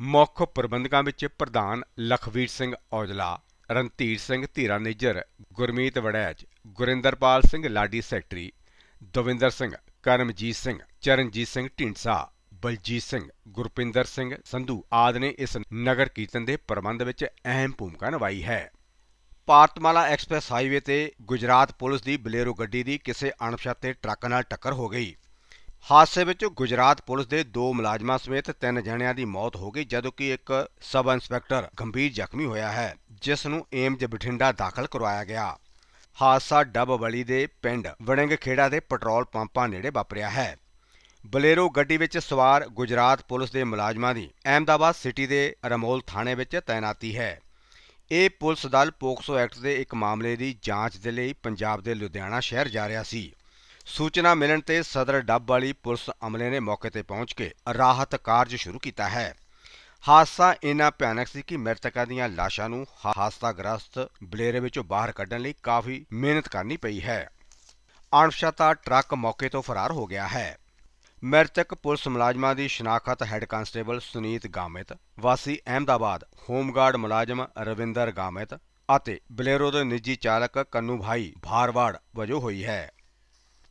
ਮੁੱਖ ਪ੍ਰਬੰਧਕਾਂ ਵਿੱਚ ਪ੍ਰਧਾਨ ਲਖਵੀਰ ਸਿੰਘ ਔਜਲਾ, ਰਣਧੀਰ ਸਿੰਘ ਧੀਰਾ ਨਿੱਜਰ, ਗੁਰਮੀਤ ਵੜੈਚ ਗੁਰਿੰਦਰਪਾਲ ਸਿੰਘ ਲਾਡੀ ਸੈਕਟਰੀ, ਦਵਿੰਦਰ ਸਿੰਘ, ਕਰਮਜੀਤ ਸਿੰਘ, ਚਰਨਜੀਤ ਸਿੰਘ ਢਿੰਡਸਾ, ਬਲਜੀਤ ਸਿੰਘ, ਗੁਰਪਿੰਦਰ ਸਿੰਘ ਸੰਧੂ ਆਦਿ ਨੇ ਇਸ ਨਗਰ ਕੀਰਤਨ ਦੇ ਪ੍ਰਬੰਧ ਵਿੱਚ ਅਹਿਮ ਭੂਮਿਕਾ ਨਿਭਾਈ ਹੈ। ਭਾਰਤਮਾਲਾ ਐਕਸਪ੍ਰੈਸ ਹਾਈਵੇ ਤੇ ਗੁਜਰਾਤ ਪੁਲਿਸ ਦੀ ਬਲੇਰੋ ਗੱਡੀ ਦੀ ਕਿਸੇ ਅਣਪਛਾਤੇ ਟਰੱਕ ਨਾਲ ਟੱਕਰ ਹੋ ਗਈ। ਹਾਦਸੇ ਵਿੱਚ ਗੁਜਰਾਤ ਪੁਲਿਸ ਦੇ ਦੋ ਮੁਲਾਜ਼ਮਾਂ ਸਮੇਤ ਤਿੰਨ ਜਣਿਆਂ ਦੀ ਮੌਤ ਹੋ ਗਈ, ਜਦੋਂ ਕਿ ਇੱਕ ਸਬ ਇੰਸਪੈਕਟਰ ਗੰਭੀਰ ਜ਼ਖਮੀ ਹੋਇਆ ਹੈ, ਜਿਸ ਨੂੰ ਏਮਜ ਬਠਿੰਡਾ ਦਾਖਲ ਕਰਵਾਇਆ ਗਿਆ। ਹਾਦਸਾ ਡੱਬਵਲੀ ਦੇ ਪਿੰਡ ਵੜਿੰਗ ਖੇੜਾ ਦੇ ਪੈਟਰੋਲ ਪੰਪਾਂ ਨੇੜੇ ਵਾਪਰਿਆ ਹੈ। ਬਲੇਰੋ ਗੱਡੀ ਵਿੱਚ ਸਵਾਰ ਗੁਜਰਾਤ ਪੁਲਿਸ ਦੇ ਮੁਲਾਜ਼ਮਾਂ ਦੀ ਅਹਿਮਦਾਬਾਦ ਸਿਟੀ ਦੇ ਰਮੋਲ ਥਾਣੇ ਵਿੱਚ ਤਾਇਨਾਤੀ ਹੈ। ਇਹ ਪੁਲਿਸ ਦਲ ਪੋਕਸੋ ਐਕਟ ਦੇ ਇੱਕ ਮਾਮਲੇ ਦੀ ਜਾਂਚ ਦੇ ਲਈ ਪੰਜਾਬ ਦੇ ਲੁਧਿਆਣਾ ਸ਼ਹਿਰ ਜਾ ਰਿਹਾ ਸੀ। ਸੂਚਨਾ ਮਿਲਣ ਤੇ ਸਦਰ ਡੱਬ ਵਾਲੀ ਪੁਲਿਸ ਅਮਲੇ ਨੇ ਮੌਕੇ ਤੇ ਪਹੁੰਚ ਕੇ ਰਾਹਤ ਕਾਰਜ ਸ਼ੁਰੂ ਕੀਤਾ ਹੈ। ਹਾਦਸਾ ਇੰਨਾ ਭਿਆਨਕ ਸੀ ਕਿ ਮ੍ਰਿਤਕਾਂ ਦੀਆਂ ਲਾਸ਼ਾਂ ਨੂੰ ਹਾਦਸਾਗ੍ਰਸਤ ਬਲੇਰੇ ਵਿੱਚੋਂ ਬਾਹਰ ਕੱਢਣ ਲਈ ਕਾਫੀ ਮਿਹਨਤ ਕਰਨੀ ਪਈ ਹੈ। ਅਣਪਛਾਤਾ ਟਰੱਕ ਮੌਕੇ ਤੋਂ ਫਰਾਰ ਹੋ ਗਿਆ ਹੈ। ਮ੍ਰਿਤਕ ਪੁਲਿਸ ਮੁਲਾਜ਼ਮਾਂ ਦੀ ਸ਼ਨਾਖਤ ਹੈੱਡ ਕਾਂਸਟੇਬਲ ਸੁਨੀਤ ਗਾਮਿਤ, ਵਾਸੀ ਅਹਿਮਦਾਬਾਦ, ਹੋਮਗਾਰਡ ਮੁਲਾਜ਼ਮ ਰਵਿੰਦਰ ਗਾਮਿਤ ਅਤੇ ਬਲੇਰੋ ਦੇ ਨਿੱਜੀ ਚਾਲਕ ਕੰਨੂ ਭਾਈ ਭਾਰਵਾੜ ਵਜੋਂ ਹੋਈ ਹੈ।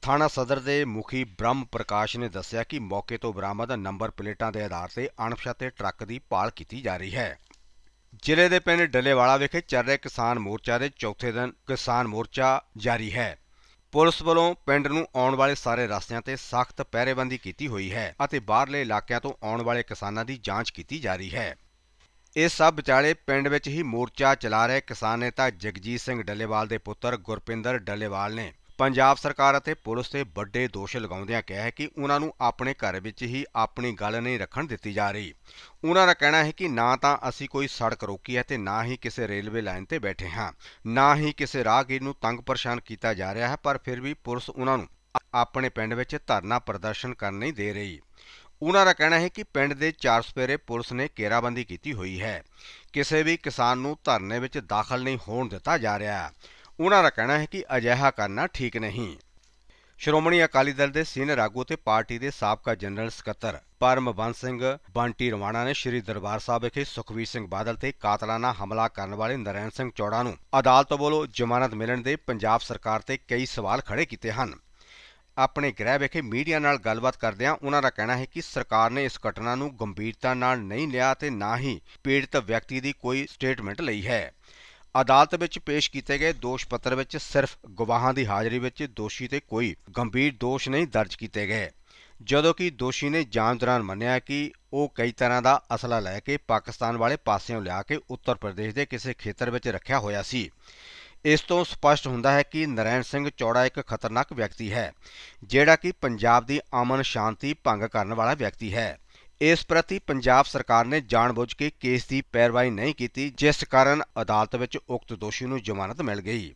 ਥਾਣਾ ਸਦਰ ਦੇ ਮੁਖੀ ਬ੍ਰਹਮ ਪ੍ਰਕਾਸ਼ ਨੇ ਦੱਸਿਆ ਕਿ ਮੌਕੇ ਤੋਂ ਬਰਾਮਦ ਨੰਬਰ ਪਲੇਟਾਂ ਦੇ ਆਧਾਰ ਤੇ ਅਣਪਛਾਤੇ ਟਰੱਕ ਦੀ ਭਾਲ ਕੀਤੀ ਜਾ ਰਹੀ ਹੈ। ਜ਼ਿਲ੍ਹੇ ਦੇ ਪਿੰਡ ਡੱਲੇਵਾਲਾ ਵਿਖੇ ਚੱਲ ਰਹੇ ਕਿਸਾਨ ਮੋਰਚਾ ਦੇ ਚੌਥੇ ਦਿਨ ਕਿਸਾਨ ਮੋਰਚਾ ਜਾਰੀ ਹੈ। ਪੁਲਿਸ ਵੱਲੋਂ ਪਿੰਡ ਨੂੰ ਆਉਣ ਵਾਲੇ ਸਾਰੇ ਰਸਤਿਆਂ ਤੇ ਸਖਤ ਪਹਿਰੇਬੰਦੀ ਕੀਤੀ ਹੋਈ ਹੈ ਅਤੇ ਬਾਹਰਲੇ ਇਲਾਕਿਆਂ ਤੋਂ ਆਉਣ ਵਾਲੇ ਕਿਸਾਨਾਂ ਦੀ ਜਾਂਚ ਕੀਤੀ ਜਾ ਰਹੀ ਹੈ। ਇਹ ਸਭ ਵਿਚਾਲੇ ਪਿੰਡ ਵਿੱਚ ਹੀ ਮੋਰਚਾ ਚਲਾ ਰਹੇ ਕਿਸਾਨ ਨੇਤਾ ਜਗਜੀਤ ਸਿੰਘ ਡੱਲੇਵਾਲ ਦੇ ਪੁੱਤਰ ਗੁਰਪਿੰਦਰ ਡੱਲੇਵਾਲ ਨੇ ਪੰਜਾਬ ਸਰਕਾਰ ਅਤੇ ਪੁਲਿਸ ਤੇ ਵੱਡੇ ਦੋਸ਼ ਲਗਾਉਂਦਿਆਂ ਕਿਹਾ ਹੈ ਕਿ ਉਹਨਾਂ ਨੂੰ ਆਪਣੇ ਘਰ ਵਿੱਚ ਹੀ ਆਪਣੀ ਗੱਲ ਨਹੀਂ ਰੱਖਣ ਦਿੱਤੀ ਜਾ ਰਹੀ। ਉਹਨਾਂ ਦਾ ਕਹਿਣਾ ਹੈ ਕਿ ਨਾ ਤਾਂ ਅਸੀਂ ਕੋਈ ਸੜਕ ਰੋਕੀ ਹੈ ਤੇ ਨਾ ਹੀ ਕਿਸੇ ਰੇਲਵੇ ਲਾਈਨ ਤੇ ਬੈਠੇ ਹਾਂ। ਨਾ ਹੀ ਕਿਸੇ ਰਾਹਗੀਰ ਨੂੰ ਤੰਗ ਪਰੇਸ਼ਾਨ ਕੀਤਾ ਜਾ ਰਿਹਾ ਹੈ, ਪਰ ਫਿਰ ਵੀ ਪੁਲਿਸ ਉਹਨਾਂ ਨੂੰ ਆਪਣੇ ਪਿੰਡ ਵਿੱਚ ਧਰਨਾ ਪ੍ਰਦਰਸ਼ਨ ਕਰਨ ਨਹੀਂ ਦੇ ਰਹੀ। ਉਹਨਾਂ ਦਾ ਕਹਿਣਾ ਹੈ ਕਿ ਪਿੰਡ ਦੇ ਚਾਰ ਸਪੇਰੇ ਪੁਲਿਸ ਨੇ ਘੇਰਾਬੰਦੀ ਕੀਤੀ ਹੋਈ ਹੈ। ਕਿਸੇ ਵੀ ਕਿਸਾਨ ਨੂੰ ਧਰਨੇ ਵਿੱਚ ਦਾਖਲ ਨਹੀਂ ਹੋਣ ਦਿੱਤਾ ਜਾ ਰਿਹਾ। ਉਹਨਾਂ ਦਾ ਕਹਿਣਾ ਹੈ ਕਿ ਅਜਿਹਾ ਕਰਨਾ ਠੀਕ ਨਹੀਂ। ਸ਼੍ਰੋਮਣੀ ਅਕਾਲੀ ਦਲ ਦੇ ਸੀਨੀਅਰ ਆਗੂ ਤੇ ਪਾਰਟੀ ਦੇ ਸਾਬਕਾ ਜਨਰਲ ਸਕੱਤਰ ਪਰਮਬੰਸ ਸਿੰਘ ਬੰਟੀ ਰਵਾਣਾ ਨੇ ਸ਼੍ਰੀ ਦਰਬਾਰ ਸਾਹਿਬ ਵਿਖੇ ਸੁਖਵੀਰ ਸਿੰਘ ਬਾਦਲ ਤੇ ਕਾਤਲਾਨਾ ਹਮਲਾ ਕਰਨ ਵਾਲੇ ਨਰੈਣ ਸਿੰਘ ਚੌੜਾ ਨੂੰ ਅਦਾਲਤ ਵੱਲੋਂ ਜ਼ਮਾਨਤ ਮਿਲਣ ਦੇ ਪੰਜਾਬ ਸਰਕਾਰ ਤੇ ਕਈ ਸਵਾਲ ਖੜੇ ਕੀਤੇ ਹਨ। ਆਪਣੇ ਗ੍ਰਹਿ ਵਿਖੇ ਮੀਡੀਆ ਨਾਲ ਗੱਲਬਾਤ ਕਰਦਿਆਂ ਉਹਨਾਂ ਦਾ ਕਹਿਣਾ ਹੈ ਕਿ ਸਰਕਾਰ ਨੇ ਇਸ ਘਟਨਾ ਨੂੰ ਗੰਭੀਰਤਾ ਨਾਲ ਨਹੀਂ ਲਿਆ ਤੇ ਨਾ ਹੀ ਪੀੜਤ ਵਿਅਕਤੀ ਦੀ ਕੋਈ ਸਟੇਟਮੈਂਟ ਲਈ ਹੈ। ਅਦਾਲਤ ਵਿੱਚ ਪੇਸ਼ ਕੀਤੇ ਗਏ ਦੋਸ਼ ਪੱਤਰ ਵਿੱਚ ਸਿਰਫ ਗਵਾਹਾਂ ਦੀ ਹਾਜ਼ਰੀ ਵਿੱਚ ਦੋਸ਼ੀ ਤੇ ਕੋਈ ਗੰਭੀਰ ਦੋਸ਼ ਨਹੀਂ ਦਰਜ ਕੀਤੇ ਗਏ। ਜਦੋਂ ਕਿ ਦੋਸ਼ੀ ਨੇ ਜਾਂਚ ਦੌਰਾਨ ਮੰਨਿਆ ਕਿ ਉਹ ਕਈ ਤਰ੍ਹਾਂ ਦਾ ਅਸਲਾ ਲੈ ਕੇ ਪਾਕਿਸਤਾਨ ਵਾਲੇ ਪਾਸਿਓਂ ਲਿਆ ਕੇ ਉੱਤਰ ਪ੍ਰਦੇਸ਼ ਦੇ ਕਿਸੇ ਖੇਤਰ ਵਿੱਚ ਰੱਖਿਆ ਹੋਇਆ ਸੀ। ਇਸ ਤੋਂ ਸਪਸ਼ਟ ਹੁੰਦਾ ਹੈ ਕਿ ਨਰੈਣ ਸਿੰਘ ਚੌੜਾ ਇੱਕ ਖਤਰਨਾਕ ਵਿਅਕਤੀ ਹੈ, ਜਿਹੜਾ ਕਿ ਪੰਜਾਬ ਦੀ ਅਮਨ ਸ਼ਾਂਤੀ ਭੰਗ ਕਰਨ ਵਾਲਾ ਵਿਅਕਤੀ ਹੈ। ਇਸ ਪ੍ਰਤੀ ਪੰਜਾਬ ਸਰਕਾਰ ਨੇ ਜਾਣਬੁੱਝ ਕੇ ਕੇਸ ਦੀ ਪੈਰਵਾਈ ਨਹੀਂ ਕੀਤੀ, ਜਿਸ ਕਾਰਨ ਅਦਾਲਤ ਵਿੱਚ ਉਕਤ ਦੋਸ਼ੀ ਨੂੰ ਜ਼ਮਾਨਤ ਮਿਲ ਗਈ।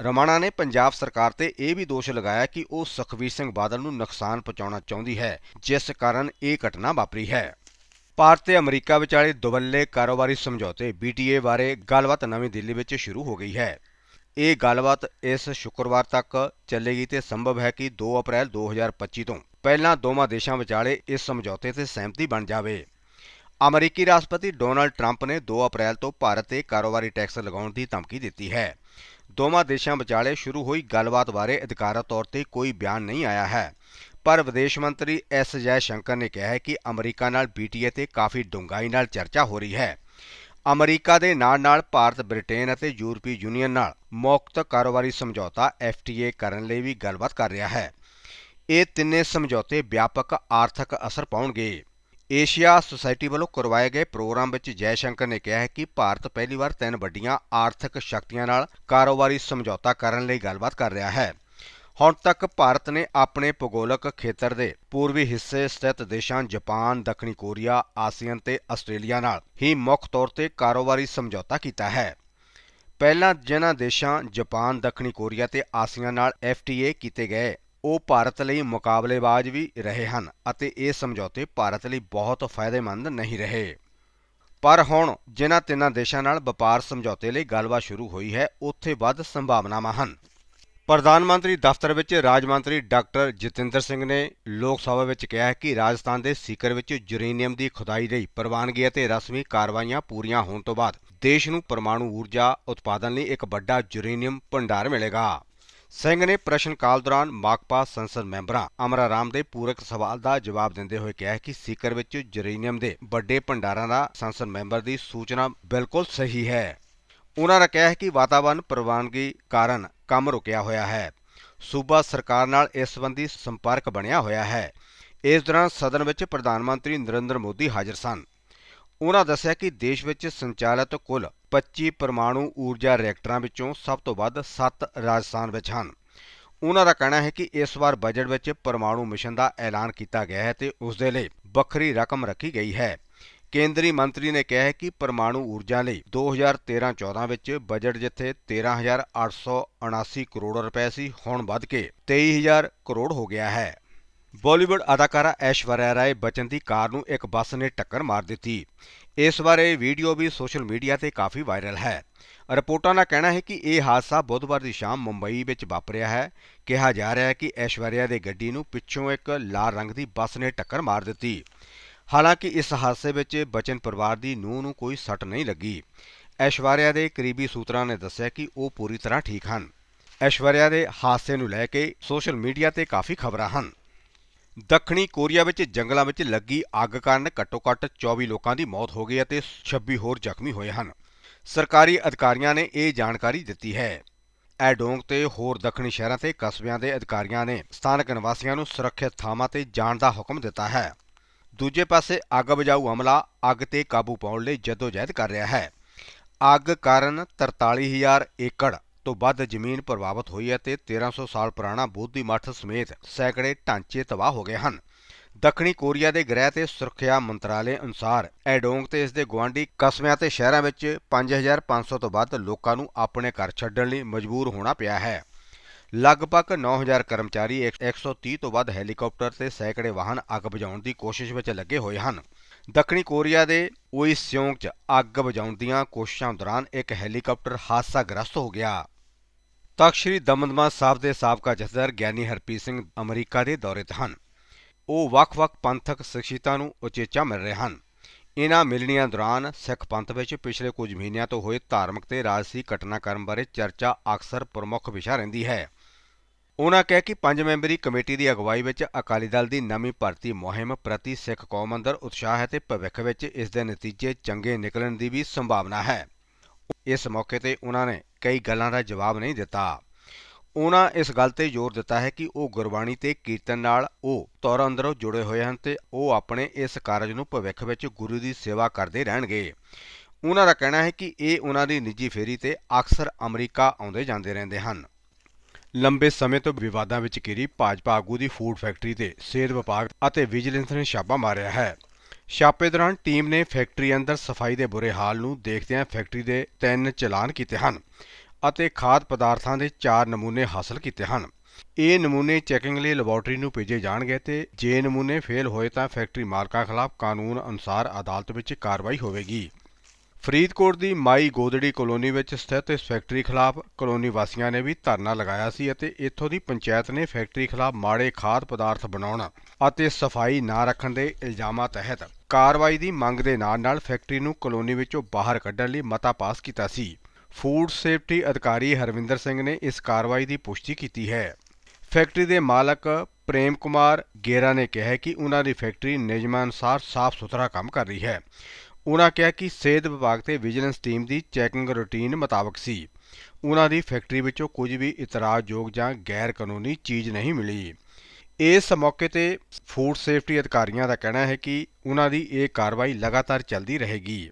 ਰਮਾਣਾ ਨੇ ਪੰਜਾਬ ਸਰਕਾਰ ਤੇ ਇਹ ਵੀ ਦੋਸ਼ ਲਗਾਇਆ ਕਿ ਉਹ ਸੁਖਵੀਰ ਸਿੰਘ ਬਾਦਲ ਨੂੰ ਨੁਕਸਾਨ ਪਹੁੰਚਾਉਣਾ ਚਾਹੁੰਦੀ ਹੈ, ਜਿਸ ਕਾਰਨ ਇਹ ਘਟਨਾ ਵਾਪਰੀ ਹੈ। ਭਾਰਤ ਤੇ ਅਮਰੀਕਾ ਵਿਚਾਲੇ ਦੁਵੱਲੇ ਕਾਰੋਬਾਰੀ ਸਮਝੌਤੇ BTA ਬਾਰੇ ਗੱਲਬਾਤ ਨਵੀਂ ਦਿੱਲੀ ਵਿੱਚ ਸ਼ੁਰੂ ਹੋ ਗਈ ਹੈ। ਇਹ ਗੱਲਬਾਤ ਇਸ ਸ਼ੁੱਕਰਵਾਰ ਤੱਕ ਚੱਲੇਗੀ ਤੇ ਸੰਭਵ ਹੈ ਕਿ 2 ਅਪ੍ਰੈਲ 2025 ਤੋਂ। ਪਹਿਲਾਂ ਦੋਵਾਂ ਦੇਸ਼ਾਂ ਵਿਚਾਲੇ ਇਸ ਸਮਝੌਤੇ ਤੇ ਸਹਿਮਤੀ ਬਣ ਜਾਵੇ। ਅਮਰੀਕੀ ਰਾਸ਼ਟਰਪਤੀ ਡੋਨਾਲਡ ਟਰੰਪ ਨੇ 2 ਅਪ੍ਰੈਲ ਤੋਂ ਭਾਰਤ ਤੇ ਕਾਰੋਬਾਰੀ ਟੈਕਸ ਲਗਾਉਣ ਦੀ ਧਮਕੀ ਦਿੱਤੀ ਹੈ। ਦੋਵਾਂ ਦੇਸ਼ਾਂ ਵਿਚਾਲੇ ਸ਼ੁਰੂ ਹੋਈ ਗੱਲਬਾਤ ਬਾਰੇ ਅਧਿਕਾਰਤ ਤੌਰ ਤੇ ਕੋਈ ਬਿਆਨ ਨਹੀਂ ਆਇਆ ਹੈ। ਪਰ ਵਿਦੇਸ਼ ਮੰਤਰੀ ਐਸ ਜੈ ਸ਼ੰਕਰ ਨੇ ਕਿਹਾ ਹੈ ਕਿ ਅਮਰੀਕਾ ਨਾਲ BTA ਤੇ ਕਾਫੀ ਡੂੰਘਾਈ ਨਾਲ ਚਰਚਾ ਹੋ ਰਹੀ ਹੈ। ਅਮਰੀਕਾ ਦੇ ਨਾਲ-ਨਾਲ ਭਾਰਤ, ਬ੍ਰਿਟੇਨ ਅਤੇ ਯੂਰਪੀ ਯੂਨੀਅਨ ਨਾਲ ਮੁਕਤ ਕਾਰੋਬਾਰੀ ਸਮਝੌਤਾ FTA ਕਰਨ ਲਈ ਵੀ ਗੱਲਬਾਤ ਕਰ ਰਿਹਾ ਹੈ। ਇਹ ਤਿੰਨੇ ਸਮਝੌਤੇ ਵਿਆਪਕ ਆਰਥਿਕ ਅਸਰ ਪਾਉਣਗੇ। ਏਸ਼ੀਆ ਸੁਸਾਇਟੀ ਵੱਲੋਂ ਕਰਵਾਏ ਗਏ ਪ੍ਰੋਗਰਾਮ ਵਿੱਚ ਜੈ ਸ਼ੰਕਰ ਨੇ ਕਿਹਾ ਹੈ ਕਿ ਭਾਰਤ ਪਹਿਲੀ ਵਾਰ ਤਿੰਨ ਵੱਡੀਆਂ ਆਰਥਿਕ ਸ਼ਕਤੀਆਂ ਨਾਲ ਕਾਰੋਬਾਰੀ ਸਮਝੌਤਾ ਕਰਨ ਲਈ ਗੱਲਬਾਤ ਕਰ ਰਿਹਾ ਹੈ। ਹੁਣ ਤੱਕ ਭਾਰਤ ਨੇ ਆਪਣੇ ਭੂਗੋਲਕ ਖੇਤਰ ਦੇ ਪੂਰਬੀ ਹਿੱਸੇ ਸਥਿਤ ਦੇਸ਼ਾਂ ਜਾਪਾਨ, ਦੱਖਣੀ ਕੋਰੀਆ, ਆਸੀਅਨ ਤੇ ਆਸਟ੍ਰੇਲੀਆ ਨਾਲ ਹੀ ਮੁੱਖ ਤੌਰ ਤੇ ਕਾਰੋਬਾਰੀ ਸਮਝੌਤਾ ਕੀਤਾ ਹੈ। ਪਹਿਲਾਂ ਜਿਨ੍ਹਾਂ ਦੇਸ਼ਾਂ ਜਾਪਾਨ, ਦੱਖਣੀ ਕੋਰੀਆ ਤੇ ਆਸੀਅਨ ਨਾਲ FTA ਕੀਤੇ ਗਏ, ਉਹ ਭਾਰਤ ਲਈ ਮੁਕਾਬਲੇਬਾਜ਼ ਵੀ ਰਹੇ ਹਨ ਅਤੇ ਇਹ ਸਮਝੌਤੇ ਭਾਰਤ ਲਈ ਬਹੁਤ ਫਾਇਦੇਮੰਦ ਨਹੀਂ ਰਹੇ। ਪਰ ਹੁਣ ਜਿਨ੍ਹਾਂ ਤਿੰਨਾਂ ਦੇਸ਼ਾਂ ਨਾਲ ਵਪਾਰ ਸਮਝੌਤੇ ਲਈ ਗੱਲਬਾਤ ਸ਼ੁਰੂ ਹੋਈ ਹੈ, ਉੱਥੇ ਵੱਧ ਸੰਭਾਵਨਾਵਾਂ ਹਨ। ਪ੍ਰਧਾਨ ਮੰਤਰੀ ਦਫ਼ਤਰ ਵਿੱਚ ਰਾਜ ਮੰਤਰੀ ਡਾਕਟਰ ਜਤਿੰਦਰ ਸਿੰਘ ਨੇ ਲੋਕ ਸਭਾ ਵਿੱਚ ਕਿਹਾ ਕਿ ਰਾਜਸਥਾਨ ਦੇ ਸੀਕਰ ਵਿੱਚ ਯੂਰੇਨੀਅਮ ਦੀ ਖੁਦਾਈ ਲਈ ਪ੍ਰਵਾਨਗੀ ਅਤੇ ਰਸਮੀ ਕਾਰਵਾਈਆਂ ਪੂਰੀਆਂ ਹੋਣ ਤੋਂ ਬਾਅਦ ਦੇਸ਼ ਨੂੰ ਪਰਮਾਣੂ ਊਰਜਾ ਉਤਪਾਦਨ ਲਈ ਇੱਕ ਵੱਡਾ ਯੂਰੇਨੀਅਮ ਭੰਡਾਰ ਮਿਲੇਗਾ। ਸਿੰਘ ਨੇ ਪ੍ਰਸ਼ਨ ਕਾਲ ਦੌਰਾਨ ਮਾਕਪਾ ਸੰਸਦ ਮੈਂਬਰਾਂ ਅਮਰਾ ਰਾਮ ਦੇ ਪੂਰਕ ਸਵਾਲ ਦਾ ਜਵਾਬ ਦਿੰਦੇ ਹੋਏ ਕਿਹਾ ਕਿ ਸੀਕਰ ਵਿੱਚ ਯੂਰੇਨੀਅਮ ਦੇ ਵੱਡੇ ਭੰਡਾਰਾਂ ਦਾ ਸੰਸਦ ਮੈਂਬਰ ਦੀ ਸੂਚਨਾ ਬਿਲਕੁਲ ਸਹੀ ਹੈ। ਉਹਨਾਂ ਦਾ ਕਿਹਾ ਕਿ ਵਾਤਾਵਰਣ ਪ੍ਰਵਾਨਗੀ ਕਾਰਨ ਕੰਮ ਰੁਕਿਆ ਹੋਇਆ ਹੈ। ਸੂਬਾ ਸਰਕਾਰ ਨਾਲ ਇਸ ਸੰਬੰਧੀ ਸੰਪਰਕ ਬਣਿਆ ਹੋਇਆ ਹੈ। ਇਸ ਦੌਰਾਨ ਸਦਨ ਵਿੱਚ ਪ੍ਰਧਾਨ ਮੰਤਰੀ ਨਰਿੰਦਰ ਮੋਦੀ ਹਾਜ਼ਰ ਸਨ। ਉਹਨਾਂ ਦੱਸਿਆ ਕਿ ਦੇਸ਼ ਵਿੱਚ ਸੰਚਾਲਿਤ ਕੁੱਲ 25 ਪਰਮਾਣੂ ਊਰਜਾ ਰਿਐਕਟਰਾਂ ਵਿੱਚੋਂ ਸਭ ਤੋਂ ਵੱਧ 7 ਰਾਜਸਥਾਨ ਵਿੱਚ ਹਨ। ਉਹਨਾਂ ਦਾ ਕਹਿਣਾ ਹੈ ਕਿ ਇਸ ਵਾਰ ਬਜਟ ਵਿੱਚ ਪਰਮਾਣੂ ਮਿਸ਼ਨ ਦਾ ਐਲਾਨ ਕੀਤਾ ਗਿਆ ਹੈ ਤੇ ਉਸ ਦੇ ਲਈ ਵੱਖਰੀ ਰਕਮ ਰੱਖੀ ਗਈ ਹੈ। ਕੇਂਦਰੀ ਮੰਤਰੀ ਨੇ ਕਿਹਾ ਹੈ ਕਿ ਪਰਮਾਣੂ ਊਰਜਾ ਲਈ 2013-14 ਵਿੱਚ ਬਜਟ ਜਿੱਥੇ 13879 ਕਰੋੜ ਰੁਪਏ ਸੀ, ਹੁਣ ਵੱਧ ਕੇ 23000 ਕਰੋੜ ਹੋ ਗਿਆ ਹੈ। ਬਾਲੀਵੁੱਡ ਅਦਾਕਾਰਾ ਐਸ਼ਵਰਿਆ ਰਾਏ ਬਚਨ ਦੀ ਕਾਰ ਨੂੰ ਇੱਕ ਬੱਸ ਨੇ ਟੱਕਰ ਮਾਰ ਦਿੱਤੀ। ਇਸ ਬਾਰੇ ਵੀਡੀਓ ਵੀ ਸੋਸ਼ਲ ਮੀਡੀਆ ਤੇ ਕਾਫੀ ਵਾਇਰਲ ਹੈ। ਰਿਪੋਰਟਾਂ ਦਾ ਕਹਿਣਾ ਹੈ ਕਿ ਇਹ ਹਾਦਸਾ ਬੁੱਧਵਾਰ ਦੀ ਸ਼ਾਮ ਮੁੰਬਈ ਵਿੱਚ ਵਾਪਰਿਆ ਹੈ। ਕਿਹਾ ਜਾ ਰਿਹਾ ਹੈ ਕਿ ਐਸ਼ਵਰਿਆ ਦੇ ਗੱਡੀ ਨੂੰ ਪਿੱਛੋਂ ਇੱਕ ਲਾਲ ਰੰਗ ਦੀ ਬੱਸ ਨੇ ਟੱਕਰ ਮਾਰ ਦਿੱਤੀ। ਹਾਲਾਂਕਿ ਇਸ ਹਾਦਸੇ ਵਿੱਚ ਬਚਨ ਪਰਿਵਾਰ ਦੀ ਨੂੰਹ ਨੂੰ ਕੋਈ ਸੱਟ ਨਹੀਂ ਲੱਗੀ। ਐਸ਼ਵਰਿਆ ਦੇ ਕਰੀਬੀ ਸੂਤਰਾਂ ਨੇ ਦੱਸਿਆ ਕਿ ਉਹ ਪੂਰੀ ਤਰ੍ਹਾਂ ਠੀਕ ਹਨ। ਐਸ਼ਵਰਿਆ ਦੇ ਹਾਦਸੇ ਨੂੰ ਲੈ ਕੇ ਸੋਸ਼ਲ ਮੀਡੀਆ ਤੇ ਕਾਫੀ ਖਬਰਾਂ ਹਨ। ਦੱਖਣੀ ਕੋਰੀਆ ਵਿੱਚ ਜੰਗਲਾਂ ਵਿੱਚ ਲੱਗੀ ਅੱਗ ਕਾਰਨ ਘੱਟੋ-ਘੱਟ 24 ਲੋਕਾਂ ਦੀ ਮੌਤ ਹੋ ਗਈ ਅਤੇ 26 ਹੋਰ ਜ਼ਖਮੀ ਹੋਏ ਹਨ। ਸਰਕਾਰੀ ਅਧਿਕਾਰੀਆਂ ਨੇ ਇਹ ਜਾਣਕਾਰੀ ਦਿੱਤੀ ਹੈ। ਐਡੋਂਗ ਤੇ ਹੋਰ ਦੱਖਣੀ ਸ਼ਹਿਰਾਂ ਤੇ ਕਸਬਿਆਂ ਦੇ ਅਧਿਕਾਰੀਆਂ ਨੇ ਸਥਾਨਕ ਨਿਵਾਸੀਆਂ ਨੂੰ ਸੁਰੱਖਿਅਤ ਥਾਵਾਂ ਤੇ ਜਾਣ ਦਾ ਹੁਕਮ ਦਿੱਤਾ ਹੈ। ਦੂਜੇ ਪਾਸੇ ਅੱਗ ਬੁਝਾਊ ਅਮਲਾ ਅੱਗ ਤੇ ਕਾਬੂ ਪਾਉਣ ਲਈ ਜਦੋਜਹਿਦ ਕਰ ਰਿਹਾ ਹੈ। ਅੱਗ ਕਾਰਨ 43000 ਏਕੜ ਤੋਂ ਵੱਧ ਜ਼ਮੀਨ ਪ੍ਰਭਾਵਿਤ ਹੋਈ ਹੈ ਤੇ 1300 ਸਾਲ ਪੁਰਾਣਾ ਬੋਧੀ ਮੱਠ ਸਮੇਤ ਸੈਂਕੜੇ ਢਾਂਚੇ ਤਬਾਹ ਹੋ ਗਏ ਹਨ। ਦੱਖਣੀ ਕੋਰੀਆ ਦੇ ਗ੍ਰਹਿ ਤੇ ਸੁਰੱਖਿਆ ਮੰਤਰਾਲੇ ਅਨੁਸਾਰ ਐਡੋਂਗ ਤੇ ਇਸ ਦੇ ਗੁਆਂਢੀ ਕਸਬਿਆਂ ਤੇ ਸ਼ਹਿਰਾਂ ਵਿੱਚ 5500 ਤੋਂ ਵੱਧ ਲੋਕਾਂ ਨੂੰ ਆਪਣੇ ਘਰ ਛੱਡਣ ਲਈ ਮਜਬੂਰ ਹੋਣਾ ਪਿਆ ਹੈ। ਲਗਭਗ 9000 ਕਰਮਚਾਰੀ 130 ਤੋਂ ਵੱਧ ਹੈਲੀਕਾਪਟਰ ਤੇ ਸੈਂਕੜੇ ਵਾਹਨ ਅੱਗ ਬੁਝਾਉਣ ਦੀ ਕੋਸ਼ਿਸ਼ ਵਿੱਚ ਲੱਗੇ ਹੋਏ ਹਨ। ਦੱਖਣੀ ਕੋਰੀਆ ਦੇ ਓਇਸਿਓਂਗ 'ਚ ਅੱਗ ਬੁਝਾਉਣ ਦੀਆਂ ਕੋਸ਼ਿਸ਼ਾਂ ਦੌਰਾਨ ਇੱਕ ਹੈਲੀਕਾਪਟਰ ਹਾਦਸਾਗ੍ਰਸਤ ਹੋ ਗਿਆ। ਤਖ਼ਤ ਸ੍ਰੀ ਦਮਦਮਾ ਸਾਹਿਬ ਦੇ ਸਾਬਕਾ ਜਥੇਦਾਰ ਗਿਆਨੀ ਹਰਪ੍ਰੀਤ ਸਿੰਘ ਅਮਰੀਕਾ ਦੇ ਦੌਰੇ ਤੇ ਹਨ। ਉਹ ਵੱਖ-ਵੱਖ ਪੰਥਕ ਸ਼ਖਸੀਅਤਾਂ ਨੂੰ ਉਚੇਚਾ ਮਿਲ ਰਹੇ ਹਨ। ਇਨ੍ਹਾਂ ਮਿਲਣੀਆਂ ਦੌਰਾਨ ਸਿੱਖ ਪੰਥ ਵਿੱਚ ਪਿਛਲੇ ਕੁਝ ਮਹੀਨਿਆਂ ਤੋਂ ਹੋਏ ਧਾਰਮਿਕ ਤੇ ਰਾਜਸੀ ਘਟਨਾਕ੍ਰਮ ਬਾਰੇ ਚਰਚਾ ਅਕਸਰ ਪ੍ਰਮੁੱਖ ਵਿਸ਼ਾ ਰਹਿੰਦੀ ਹੈ। ਉਨ੍ਹਾਂ ਕਿਹਾ ਕਿ ਪੰਜ ਮੈਂਬਰੀ ਕਮੇਟੀ ਦੀ ਅਗਵਾਈ ਵਿੱਚ ਅਕਾਲੀ ਦਲ ਦੀ ਨਵੀਂ ਭਰਤੀ ਮੁਹਿੰਮ ਪ੍ਰਤੀ ਸਿੱਖ ਕੌਮ ਅੰਦਰ ਉਤਸ਼ਾਹ ਹੈ ਤੇ ਭਵਿੱਖ ਵਿੱਚ ਇਸ ਦੇ ਨਤੀਜੇ ਚੰਗੇ ਨਿਕਲਣ ਦੀ ਵੀ ਸੰਭਾਵਨਾ ਹੈ। ਇਸ ਮੌਕੇ ਤੇ ਉਹਨਾਂ ਨੇ ਕਈ ਗੱਲਾਂ ਦਾ ਜਵਾਬ ਨਹੀਂ ਦਿੱਤਾ। ਉਹਨਾਂ ਇਸ ਗੱਲ ਤੇ ਜ਼ੋਰ ਦਿੱਤਾ ਹੈ ਕਿ ਉਹ ਗੁਰਬਾਣੀ ਤੇ ਕੀਰਤਨ ਨਾਲ ਉਹ ਤੌਰ ਅੰਦਰੋਂ ਜੁੜੇ ਹੋਏ ਹਨ ਤੇ ਉਹ ਆਪਣੇ ਇਸ ਕਾਰਜ ਨੂੰ ਭਵਿੱਖ ਵਿੱਚ ਗੁਰੂ ਦੀ ਸੇਵਾ ਕਰਦੇ ਰਹਿਣਗੇ। ਉਹਨਾਂ ਦਾ ਕਹਿਣਾ ਹੈ ਕਿ ਇਹ ਉਹਨਾਂ ਦੀ ਨਿੱਜੀ ਫੇਰੀ ਤੇ ਅਕਸਰ ਅਮਰੀਕਾ ਆਉਂਦੇ ਜਾਂਦੇ ਰਹਿੰਦੇ ਹਨ। ਲੰਬੇ ਸਮੇਂ ਤੋਂ ਵਿਵਾਦਾਂ ਵਿੱਚ ਘਿਰੀ ਭਾਜਪਾ ਆਗੂ ਦੀ ਫੂਡ ਫੈਕਟਰੀ ਤੇ ਸਿਹਤ ਵਿਭਾਗ ਅਤੇ ਵਿਜੀਲੈਂਸ ਨੇ ਛਾਪਾ ਮਾਰਿਆ ਹੈ। ਛਾਪੇ ਦੌਰਾਨ ਟੀਮ ਨੇ ਫੈਕਟਰੀ ਅੰਦਰ ਸਫ਼ਾਈ ਦੇ ਬੁਰੇ ਹਾਲ ਨੂੰ ਦੇਖਦਿਆਂ ਫੈਕਟਰੀ ਦੇ ਤਿੰਨ ਚਲਾਨ ਕੀਤੇ ਹਨ ਅਤੇ ਖਾਦ ਪਦਾਰਥਾਂ ਦੇ 4 ਨਮੂਨੇ ਹਾਸਲ ਕੀਤੇ ਹਨ। ਇਹ ਨਮੂਨੇ ਚੈਕਿੰਗ ਲਈ ਲੈਬੋਰਟਰੀ ਨੂੰ ਭੇਜੇ ਜਾਣਗੇ ਤੇ ਜੇ ਨਮੂਨੇ ਫੇਲ ਹੋਏ ਤਾਂ ਫੈਕਟਰੀ ਮਾਲਕਾਂ ਖਿਲਾਫ ਕਾਨੂੰਨ ਅਨੁਸਾਰ ਅਦਾਲਤ ਵਿੱਚ ਕਾਰਵਾਈ ਹੋਵੇਗੀ। ਫਰੀਦਕੋਟ ਦੀ ਮਾਈ ਗੋਦੜੀ ਕਲੋਨੀ ਵਿੱਚ ਸਥਿਤ ਇਸ ਫੈਕਟਰੀ ਖਿਲਾਫ ਕਲੋਨੀ ਵਾਸੀਆਂ ਨੇ ਵੀ ਧਰਨਾ ਲਗਾਇਆ ਸੀ ਅਤੇ ਇੱਥੋਂ ਦੀ ਪੰਚਾਇਤ ਨੇ ਫੈਕਟਰੀ ਖਿਲਾਫ ਮਾੜੇ ਖਾਦ ਪਦਾਰਥ ਬਣਾਉਣ ਅਤੇ ਸਫ਼ਾਈ ਨਾ ਰੱਖਣ ਦੇ ਇਲਜ਼ਾਮਾਂ ਤਹਿਤ ਕਾਰਵਾਈ ਦੀ ਮੰਗ ਦੇ ਨਾਲ-ਨਾਲ ਫੈਕਟਰੀ ਨੂੰ ਕਲੋਨੀ ਵਿੱਚੋਂ ਬਾਹਰ ਕੱਢਣ ਲਈ ਮਤਾ ਪਾਸ ਕੀਤਾ ਸੀ। ਫੂਡ ਸੇਫਟੀ ਅਧਿਕਾਰੀ ਹਰਵਿੰਦਰ ਸਿੰਘ ਨੇ ਇਸ ਕਾਰਵਾਈ ਦੀ ਪੁਸ਼ਟੀ ਕੀਤੀ ਹੈ। ਫੈਕਟਰੀ ਦੇ ਮਾਲਕ ਪ੍ਰੇਮ ਕੁਮਾਰ ਗੇਰਾ ਨੇ ਕਿਹਾ ਕਿ ਉਹਨਾਂ ਦੀ ਫੈਕਟਰੀ ਨਿਯਮਾਂ ਅਨੁਸਾਰ ਸਾਫ਼ ਸੁਥਰਾ ਕੰਮ ਕਰ ਰਹੀ ਹੈ। ਉਨ੍ਹਾਂ ਕਿਹਾ ਕਿ ਸਿਹਤ ਵਿਭਾਗ ਤੇ ਵਿਜੀਲੈਂਸ ਟੀਮ ਦੀ ਚੈਕਿੰਗ ਰੁਟੀਨ ਮੁਤਾਬਕ ਸੀ। ਉਹਨਾਂ ਦੀ ਫੈਕਟਰੀ ਵਿੱਚੋਂ ਕੁਝ ਵੀ ਇਤਰਾਜ਼ਯੋਗ ਜਾਂ ਗੈਰ ਕਾਨੂੰਨੀ ਚੀਜ਼ ਨਹੀਂ ਮਿਲੀ। ਇਸ ਮੌਕੇ ਤੇ ਫੂਡ ਸੇਫਟੀ ਅਧਿਕਾਰੀਆਂ ਦਾ ਕਹਿਣਾ ਹੈ ਕਿ ਉਹਨਾਂ ਦੀ ਇਹ ਕਾਰਵਾਈ ਲਗਾਤਾਰ ਚੱਲਦੀ ਰਹੇਗੀ।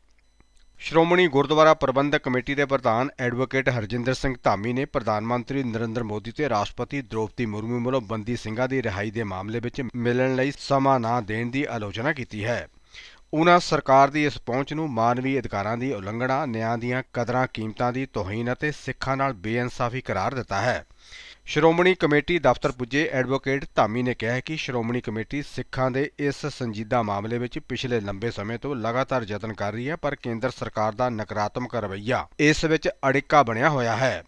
ਸ਼੍ਰੋਮਣੀ ਗੁਰਦੁਆਰਾ ਪ੍ਰਬੰਧਕ ਕਮੇਟੀ ਦੇ ਪ੍ਰਧਾਨ ਐਡਵੋਕੇਟ ਹਰਜਿੰਦਰ ਸਿੰਘ ਧਾਮੀ ਨੇ ਪ੍ਰਧਾਨ ਮੰਤਰੀ ਨਰਿੰਦਰ ਮੋਦੀ ਤੇ ਰਾਸ਼ਟਰਪਤੀ ਦ੍ਰੋਪਦੀ ਮੁਰਮੂ ਵੱਲੋਂ ਬੰਦੀ ਸਿੰਘਾਂ ਦੀ ਰਿਹਾਈ ਦੇ ਮਾਮਲੇ ਵਿੱਚ ਮਿਲਣ ਲਈ ਸਮਾਂ ਨਾ ਦੇਣ ਦੀ ਆਲੋਚਨਾ ਕੀਤੀ ਹੈ। ਉਨ੍ਹਾਂ ਸਰਕਾਰ ਦੀ ਇਸ ਪਹੁੰਚ ਨੂੰ ਮਾਨਵੀ ਅਧਿਕਾਰਾਂ ਦੀ ਉਲੰਘਣਾ, ਨਿਆਂ ਦੀਆਂ ਕਦਰਾਂ, ਕੀਮਤਾਂ ਦੀ ਤੋਹੀਨ ਅਤੇ ਸਿੱਖਾਂ ਨਾਲ ਬੇਇਨਸਾਫੀ ਕਰਾਰ ਦਿੱਤਾ ਹੈ। ਸ਼੍ਰੋਮਣੀ ਕਮੇਟੀ ਦਫ਼ਤਰ ਪੁੱਜੇ ਐਡਵੋਕੇਟ ਧਾਮੀ ਨੇ ਕਿਹਾ ਕਿ ਸ਼੍ਰੋਮਣੀ ਕਮੇਟੀ ਸਿੱਖਾਂ ਦੇ ਇਸ ਸੰਜੀਦਾ ਮਾਮਲੇ ਵਿੱਚ ਪਿਛਲੇ ਲੰਬੇ ਸਮੇਂ ਤੋਂ ਲਗਾਤਾਰ ਯਤਨ ਕਰ ਰਹੀ ਹੈ, ਪਰ ਕੇਂਦਰ ਸਰਕਾਰ ਦਾ ਨਕਾਰਾਤਮਕ ਰਵੱਈਆ ਇਸ ਵਿੱਚ ਅੜਿੱਕਾ ਬਣਿਆ ਹੋਇਆ ਹੈ।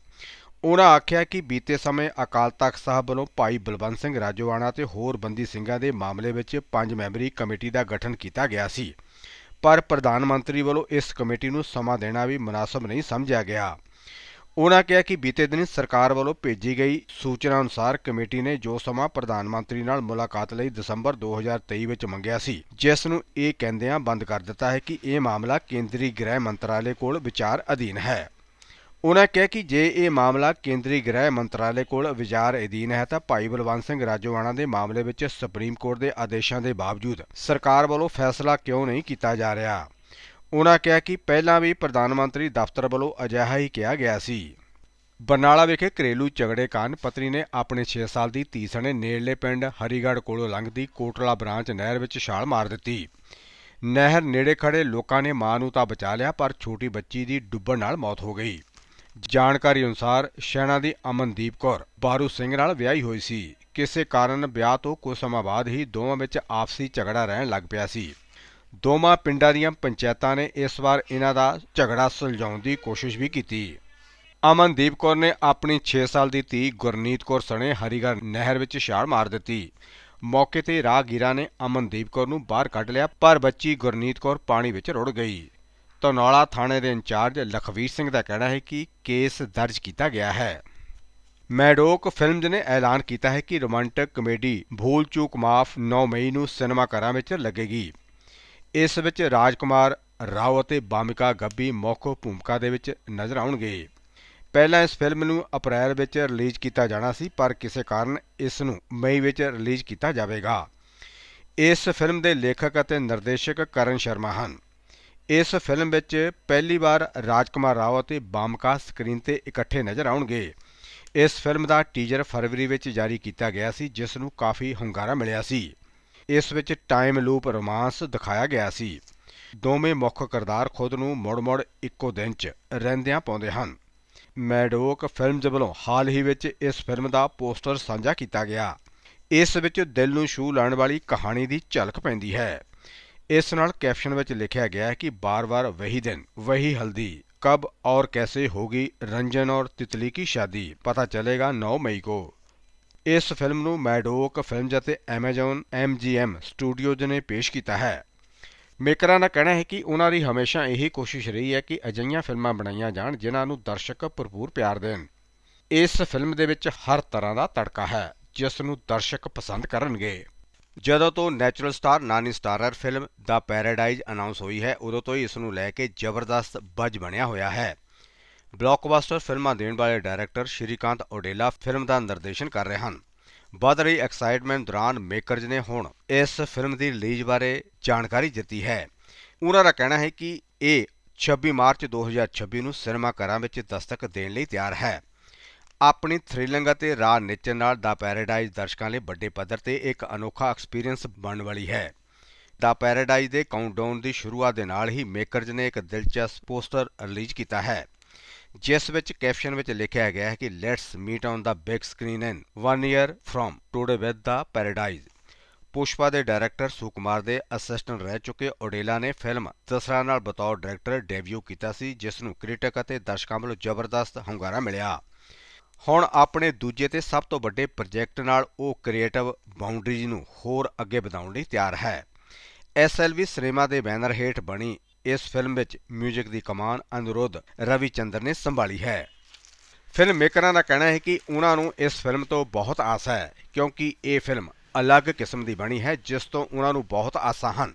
ਉਨ੍ਹਾਂ ਆਖਿਆ ਕਿ ਬੀਤੇ ਸਮੇਂ ਅਕਾਲ ਤਖਤ ਸਾਹਿਬ ਵੱਲੋਂ ਭਾਈ ਬਲਵੰਤ ਸਿੰਘ ਰਾਜੋਆਣਾ ਤੇ ਹੋਰ ਬੰਦੀ ਸਿੰਘਾਂ ਦੇ ਮਾਮਲੇ ਵਿੱਚ ਪੰਜ ਮੈਂਬਰੀ ਕਮੇਟੀ ਦਾ ਗਠਨ ਕੀਤਾ ਗਿਆ ਸੀ। ਪਰ ਪ੍ਰਧਾਨ ਮੰਤਰੀ ਵੱਲੋਂ ਇਸ ਕਮੇਟੀ ਨੂੰ ਸਮਾਂ ਦੇਣਾ ਵੀ ਮੁਨਾਸਬ ਨਹੀਂ ਸਮਝਿਆ ਗਿਆ। ਉਨ੍ਹਾਂ ਕਿਹਾ ਕਿ ਬੀਤੇ ਦਿਨ ਸਰਕਾਰ ਵੱਲੋਂ ਭੇਜੀ ਗਈ ਸੂਚਨਾ ਅਨੁਸਾਰ ਕਮੇਟੀ ਨੇ ਜੋ ਸਮਾਂ ਪ੍ਰਧਾਨ ਮੰਤਰੀ ਨਾਲ ਮੁਲਾਕਾਤ ਲਈ ਦਸੰਬਰ 2023 ਵਿੱਚ ਮੰਗਿਆ ਸੀ, ਜਿਸ ਨੂੰ ਇਹ ਕਹਿੰਦਿਆਂ ਬੰਦ ਕਰ ਦਿੱਤਾ ਹੈ ਕਿ ਇਹ ਮਾਮਲਾ ਕੇਂਦਰੀ ਗ੍ਰਹਿ ਮੰਤਰਾਲੇ ਕੋਲ ਵਿਚਾਰ ਅਧੀਨ ਹੈ। ਉਨ੍ਹਾਂ ਕਿਹਾ ਕਿ ਜੇ ਇਹ ਮਾਮਲਾ ਕੇਂਦਰੀ ਗ੍ਰਹਿ ਮੰਤਰਾਲੇ ਕੋਲ ਵਿਚਾਰ ਅਧੀਨ ਹੈ ਤਾਂ ਭਾਈ ਬਲਵੰਤ ਸਿੰਘ ਰਾਜੋਆਣਾ ਦੇ ਮਾਮਲੇ ਵਿੱਚ ਸੁਪਰੀਮ ਕੋਰਟ ਦੇ ਆਦੇਸ਼ਾਂ ਦੇ ਬਾਵਜੂਦ ਸਰਕਾਰ ਵੱਲੋਂ ਫੈਸਲਾ ਕਿਉਂ ਨਹੀਂ ਕੀਤਾ ਜਾ ਰਿਹਾ। ਉਨ੍ਹਾਂ ਕਿਹਾ ਕਿ ਪਹਿਲਾਂ ਵੀ ਪ੍ਰਧਾਨ ਮੰਤਰੀ ਦਫ਼ਤਰ ਵੱਲੋਂ ਅਜਿਹਾ ਹੀ ਕਿਹਾ ਗਿਆ ਸੀ। ਬਰਨਾਲਾ ਵਿਖੇ ਘਰੇਲੂ ਝਗੜੇ ਕਾਰਨ ਪਤਨੀ ਨੇ ਆਪਣੇ 6 ਸਾਲ ਦੀ ਧੀ ਸਣੇ ਨੇੜਲੇ ਪਿੰਡ ਹਰੀਗੜ੍ਹ ਕੋਲੋਂ ਲੰਘਦੀ ਕੋਟਲਾ ਬ੍ਰਾਂਚ ਨਹਿਰ ਵਿੱਚ ਛਾਲ ਮਾਰ ਦਿੱਤੀ। ਨਹਿਰ ਨੇੜੇ ਖੜੇ ਲੋਕਾਂ ਨੇ ਮਾਂ ਨੂੰ ਤਾਂ ਬਚਾ ਲਿਆ, ਪਰ ਛੋਟੀ ਬੱਚੀ ਦੀ ਡੁੱਬਣ ਨਾਲ ਮੌਤ ਹੋ ਗਈ। ਜਾਣਕਾਰੀ ਅਨੁਸਾਰ ਸ਼ੈਣਾ ਦੀ ਅਮਨਦੀਪ ਕੌਰ ਬਾਰੂ ਸਿੰਘ ਨਾਲ ਵਿਆਹੀ ਹੋਈ ਸੀ। ਕਿਸੇ ਕਾਰਨ ਵਿਆਹ ਤੋਂ ਕੁਝ ਸਮਾਂ ਬਾਅਦ ਹੀ ਦੋਵਾਂ ਵਿੱਚ ਆਪਸੀ ਝਗੜਾ ਰਹਿਣ ਲੱਗ ਪਿਆ ਸੀ। ਦੋਵਾਂ ਪਿੰਡਾਂ ਦੀਆਂ ਪੰਚਾਇਤਾਂ ਨੇ ਇਸ ਵਾਰ ਇਹਨਾਂ ਦਾ ਝਗੜਾ ਸੁਲਝਾਉਣ ਦੀ ਕੋਸ਼ਿਸ਼ ਵੀ ਕੀਤੀ। ਅਮਨਦੀਪ ਕੌਰ ਨੇ ਆਪਣੀ 6 ਸਾਲ ਦੀ ਧੀ ਗੁਰਨੀਤ ਕੌਰ ਸਣੇ ਹਰੀਗੜ੍ਹ ਨਹਿਰ ਵਿੱਚ ਛਾਲ ਮਾਰ ਦਿੱਤੀ। ਮੌਕੇ ਤੇ ਰਾਹਗੀਰਾਂ ਨੇ ਅਮਨਦੀਪ ਕੌਰ ਨੂੰ ਬਾਹਰ ਕੱਢ ਲਿਆ, ਪਰ ਬੱਚੀ ਗੁਰਨੀਤ ਕੌਰ ਪਾਣੀ ਵਿੱਚ ਰੁੜ ਗਈ। ਧਨੌਲਾ ਥਾਣੇ ਦੇ ਇੰਚਾਰਜ ਲਖਵੀਰ ਸਿੰਘ ਦਾ ਕਹਿਣਾ ਹੈ ਕਿ ਕੇਸ ਦਰਜ ਕੀਤਾ ਗਿਆ ਹੈ। ਮੈਡੋਕ ਫਿਲਮਜ਼ ਨੇ ਐਲਾਨ ਕੀਤਾ ਹੈ ਕਿ ਰੋਮਾਂਟਿਕ ਕਮੇਡੀ ਭੂਲ ਚੂਕ ਮਾਫ 9 ਮਈ ਨੂੰ ਸਿਨੇਮਾ ਘਰਾਂ ਵਿੱਚ ਲੱਗੇਗੀ। ਇਸ ਵਿੱਚ ਰਾਜਕੁਮਾਰ ਰਾਓ ਅਤੇ ਬਾਮਿਕਾ ਗੱਬੀ ਮੁੱਖ ਭੂਮਿਕਾ ਦੇ ਵਿੱਚ ਨਜ਼ਰ ਆਉਣਗੇ। ਪਹਿਲਾਂ ਇਸ ਫਿਲਮ ਨੂੰ ਅਪ੍ਰੈਲ ਵਿੱਚ ਰਿਲੀਜ਼ ਕੀਤਾ ਜਾਣਾ ਸੀ, ਪਰ ਕਿਸੇ ਕਾਰਨ ਇਸ ਨੂੰ ਮਈ ਵਿੱਚ ਰਿਲੀਜ਼ ਕੀਤਾ ਜਾਵੇਗਾ। ਇਸ ਫਿਲਮ ਦੇ ਲੇਖਕ ਅਤੇ ਨਿਰਦੇਸ਼ਕ ਕਰਨ ਸ਼ਰਮਾ ਹਨ। ਇਸ ਫਿਲਮ ਵਿੱਚ ਪਹਿਲੀ ਵਾਰ ਰਾਜਕੁਮਾਰ ਰਾਓ ਅਤੇ ਬਾਮਕਾ ਸਕਰੀਨ ਤੇ ਇਕੱਠੇ ਨਜ਼ਰ ਆਉਣਗੇ। ਇਸ ਫਿਲਮ ਦਾ ਟੀਜ਼ਰ ਫਰਵਰੀ ਵਿੱਚ ਜਾਰੀ ਕੀਤਾ ਗਿਆ ਸੀ, ਜਿਸ ਨੂੰ ਕਾਫੀ ਹੁੰਗਾਰਾ ਮਿਲਿਆ ਸੀ। ਇਸ ਵਿੱਚ ਟਾਈਮ ਲੂਪ ਰੋਮਾਂਸ ਦਿਖਾਇਆ ਗਿਆ ਸੀ। ਦੋਵੇਂ ਮੁੱਖ ਕਿਰਦਾਰ ਖੁਦ ਨੂੰ ਮੁੜ-ਮੁੜ ਇੱਕੋ ਦਿਨ 'ਚ ਰਹਿੰਦਿਆਂ ਪਾਉਂਦੇ ਹਨ। ਮੈਡੋਕ ਫਿਲਮਜ਼ ਵੱਲੋਂ ਹਾਲ ਹੀ ਵਿੱਚ ਇਸ ਫਿਲਮ ਦਾ ਪੋਸਟਰ ਸਾਂਝਾ ਕੀਤਾ ਗਿਆ। ਇਸ ਵਿੱਚ ਦਿਲ ਨੂੰ ਛੂਹ ਲਾਉਣ ਵਾਲੀ ਕਹਾਣੀ ਦੀ ਝਲਕ ਪੈਂਦੀ ਹੈ। ਇਸ ਨਾਲ ਕੈਪਸ਼ਨ ਵਿੱਚ ਲਿਖਿਆ ਗਿਆ ਹੈ ਕਿ ਬਾਰ-ਬਾਰ ਵਹੀ ਦਿਨ ਵਹੀ ਹਲਦੀ कब और कैसे होगी रंजन और तितली की शादी पता चलेगा 9 मई को ਇਸ ਫਿਲਮ ਨੂੰ ਮੈਡੋਕ ਫਿਲਮਜ਼ ਅਤੇ Amazon MGM ਸਟੂਡੀਓਜ਼ ਨੇ ਪੇਸ਼ ਕੀਤਾ ਹੈ ਮੇਕਰਾਂ ਦਾ ਕਹਿਣਾ ਹੈ ਕਿ ਉਹਨਾਂ ਦੀ ਹਮੇਸ਼ਾ ਇਹੀ ਕੋਸ਼ਿਸ਼ ਰਹੀ ਹੈ ਕਿ ਅਜਿਹੀਆਂ ਫਿਲਮਾਂ ਬਣਾਈਆਂ ਜਾਣ ਜਿਨ੍ਹਾਂ ਨੂੰ ਦਰਸ਼ਕ ਭਰਪੂਰ ਪਿਆਰ ਦੇਣ ਇਸ ਫਿਲਮ ਦੇ ਵਿੱਚ ਹਰ ਤਰ੍ਹਾਂ ਦਾ ਤੜਕਾ ਹੈ ਜਿਸ ਨੂੰ ਦਰਸ਼ਕ ਪਸੰਦ ਕਰਨਗੇ ਜਦੋਂ ਤੋਂ natural star Nani starrer film the Paradise announce ਹੋਈ ਹੈ, ਉਦੋਂ ਤੋਂ ਹੀ ਇਸ ਨੂੰ ਲੈ ਕੇ ਜ਼ਬਰਦਸਤ ਬੱਜ ਬਣਿਆ ਹੋਇਆ ਹੈ। ਬਲੌਕਬਸਟਰ ਫਿਲਮਾਂ ਦੇਣ ਵਾਲੇ ਡਾਇਰੈਕਟਰ ਸ਼੍ਰੀਕਾਂਤ ਓਡੇਲਾ ਫਿਲਮ ਦਾ ਨਿਰਦੇਸ਼ਨ ਕਰ ਰਹੇ ਹਨ। ਵੱਧ ਰਹੀ ਐਕਸਾਈਟਮੈਂਟ ਦੌਰਾਨ ਮੇਕਰਜ਼ ਨੇ ਹੁਣ ਇਸ ਫਿਲਮ ਦੀ ਰਿਲੀਜ਼ ਬਾਰੇ ਜਾਣਕਾਰੀ ਦਿੱਤੀ ਹੈ। ਉਹਨਾਂ ਦਾ ਕਹਿਣਾ ਹੈ ਕਿ ਇਹ 26 ਮਾਰਚ 2026 ਨੂੰ ਸਿਨੇਮਾ ਘਰਾਂ ਵਿੱਚ ਦਸਤਕ ਦੇਣ ਲਈ ਤਿਆਰ ਹੈ। ਆਪਣੀ ਥ੍ਰਿਲਿੰਗ ਅਤੇ ਰਾਹ ਨੇਚਰ ਨਾਲ ਦਾ ਪੈਰਾਡਾਈਜ਼ ਦਰਸ਼ਕਾਂ ਲਈ ਵੱਡੇ ਪੱਧਰ ਤੇ ਇੱਕ ਅਨੋਖਾ ਐਕਸਪੀਰੀਅੰਸ ਬਣਨ ਵਾਲੀ ਹੈ। ਦਾ ਪੈਰਾਡਾਈਜ਼ ਦੇ ਕਾਊਂਟਡਾਊਨ ਦੀ ਸ਼ੁਰੂਆਤ ਦੇ ਨਾਲ ਹੀ ਮੇਕਰਜ਼ ਨੇ ਇੱਕ ਦਿਲਚਸਪ ਪੋਸਟਰ ਰਿਲੀਜ਼ ਕੀਤਾ ਹੈ, ਜਿਸ ਵਿੱਚ ਕੈਪਸ਼ਨ ਵਿੱਚ ਲਿਖਿਆ ਗਿਆ ਹੈ ਕਿ let's meet on the big screen in 1 year from today with the paradise Pushpa ਦੇ ਡਾਇਰੈਕਟਰ ਸੁਕੁਮਾਰ ਦੇ ਅਸਿਸਟੈਂਟ ਰਹਿ ਚੁੱਕੇ ਓਡੇਲਾ ਨੇ ਫਿਲਮ ਦਸਰਾ ਨਾਲ ਬਤੌਰ ਡਾਇਰੈਕਟਰ ਡੈਬਿਊ ਕੀਤਾ ਸੀ, ਜਿਸ ਨੂੰ ਕ੍ਰਿਟਿਕ ਅਤੇ ਦਰਸ਼ਕਾਂ ਵੱਲੋਂ ਜ਼ਬਰਦਸਤ ਹੁੰਗਾਰਾ ਮਿਲਿਆ। ਹੁਣ ਆਪਣੇ ਦੂਜੇ ਤੇ ਸਭ ਤੋਂ ਵੱਡੇ ਪ੍ਰੋਜੈਕਟ ਨਾਲ ਉਹ ਕ੍ਰੀਏਟਿਵ ਬਾਉਂਡਰੀਜ਼ ਨੂੰ ਹੋਰ ਅੱਗੇ ਵਧਾਉਣ ਲਈ ਤਿਆਰ ਹੈ। ਐਸਐਲਵੀ ਸਿਨੇਮਾ ਦੇ ਬੈਨਰ ਹੇਠ ਬਣੀ ਇਸ ਫਿਲਮ ਵਿੱਚ 뮤직 ਦੀ ਕਮਾਨ ਅਨੁਰੋਧ ਰਵੀਚੰਦਰ ਨੇ ਸੰਭਾਲੀ ਹੈ। ਫਿਲਮ ਮੇਕਰਾਂ ਦਾ ਕਹਿਣਾ ਹੈ ਕਿ ਉਹਨਾਂ ਨੂੰ ਇਸ ਫਿਲਮ ਤੋਂ ਬਹੁਤ ਆਸ ਹੈ, ਕਿਉਂਕਿ ਇਹ ਫਿਲਮ ਅਲੱਗ ਕਿਸਮ ਦੀ ਬਣੀ ਹੈ, ਜਿਸ ਤੋਂ ਉਹਨਾਂ ਨੂੰ ਬਹੁਤ ਆਸਾਂ ਹਨ।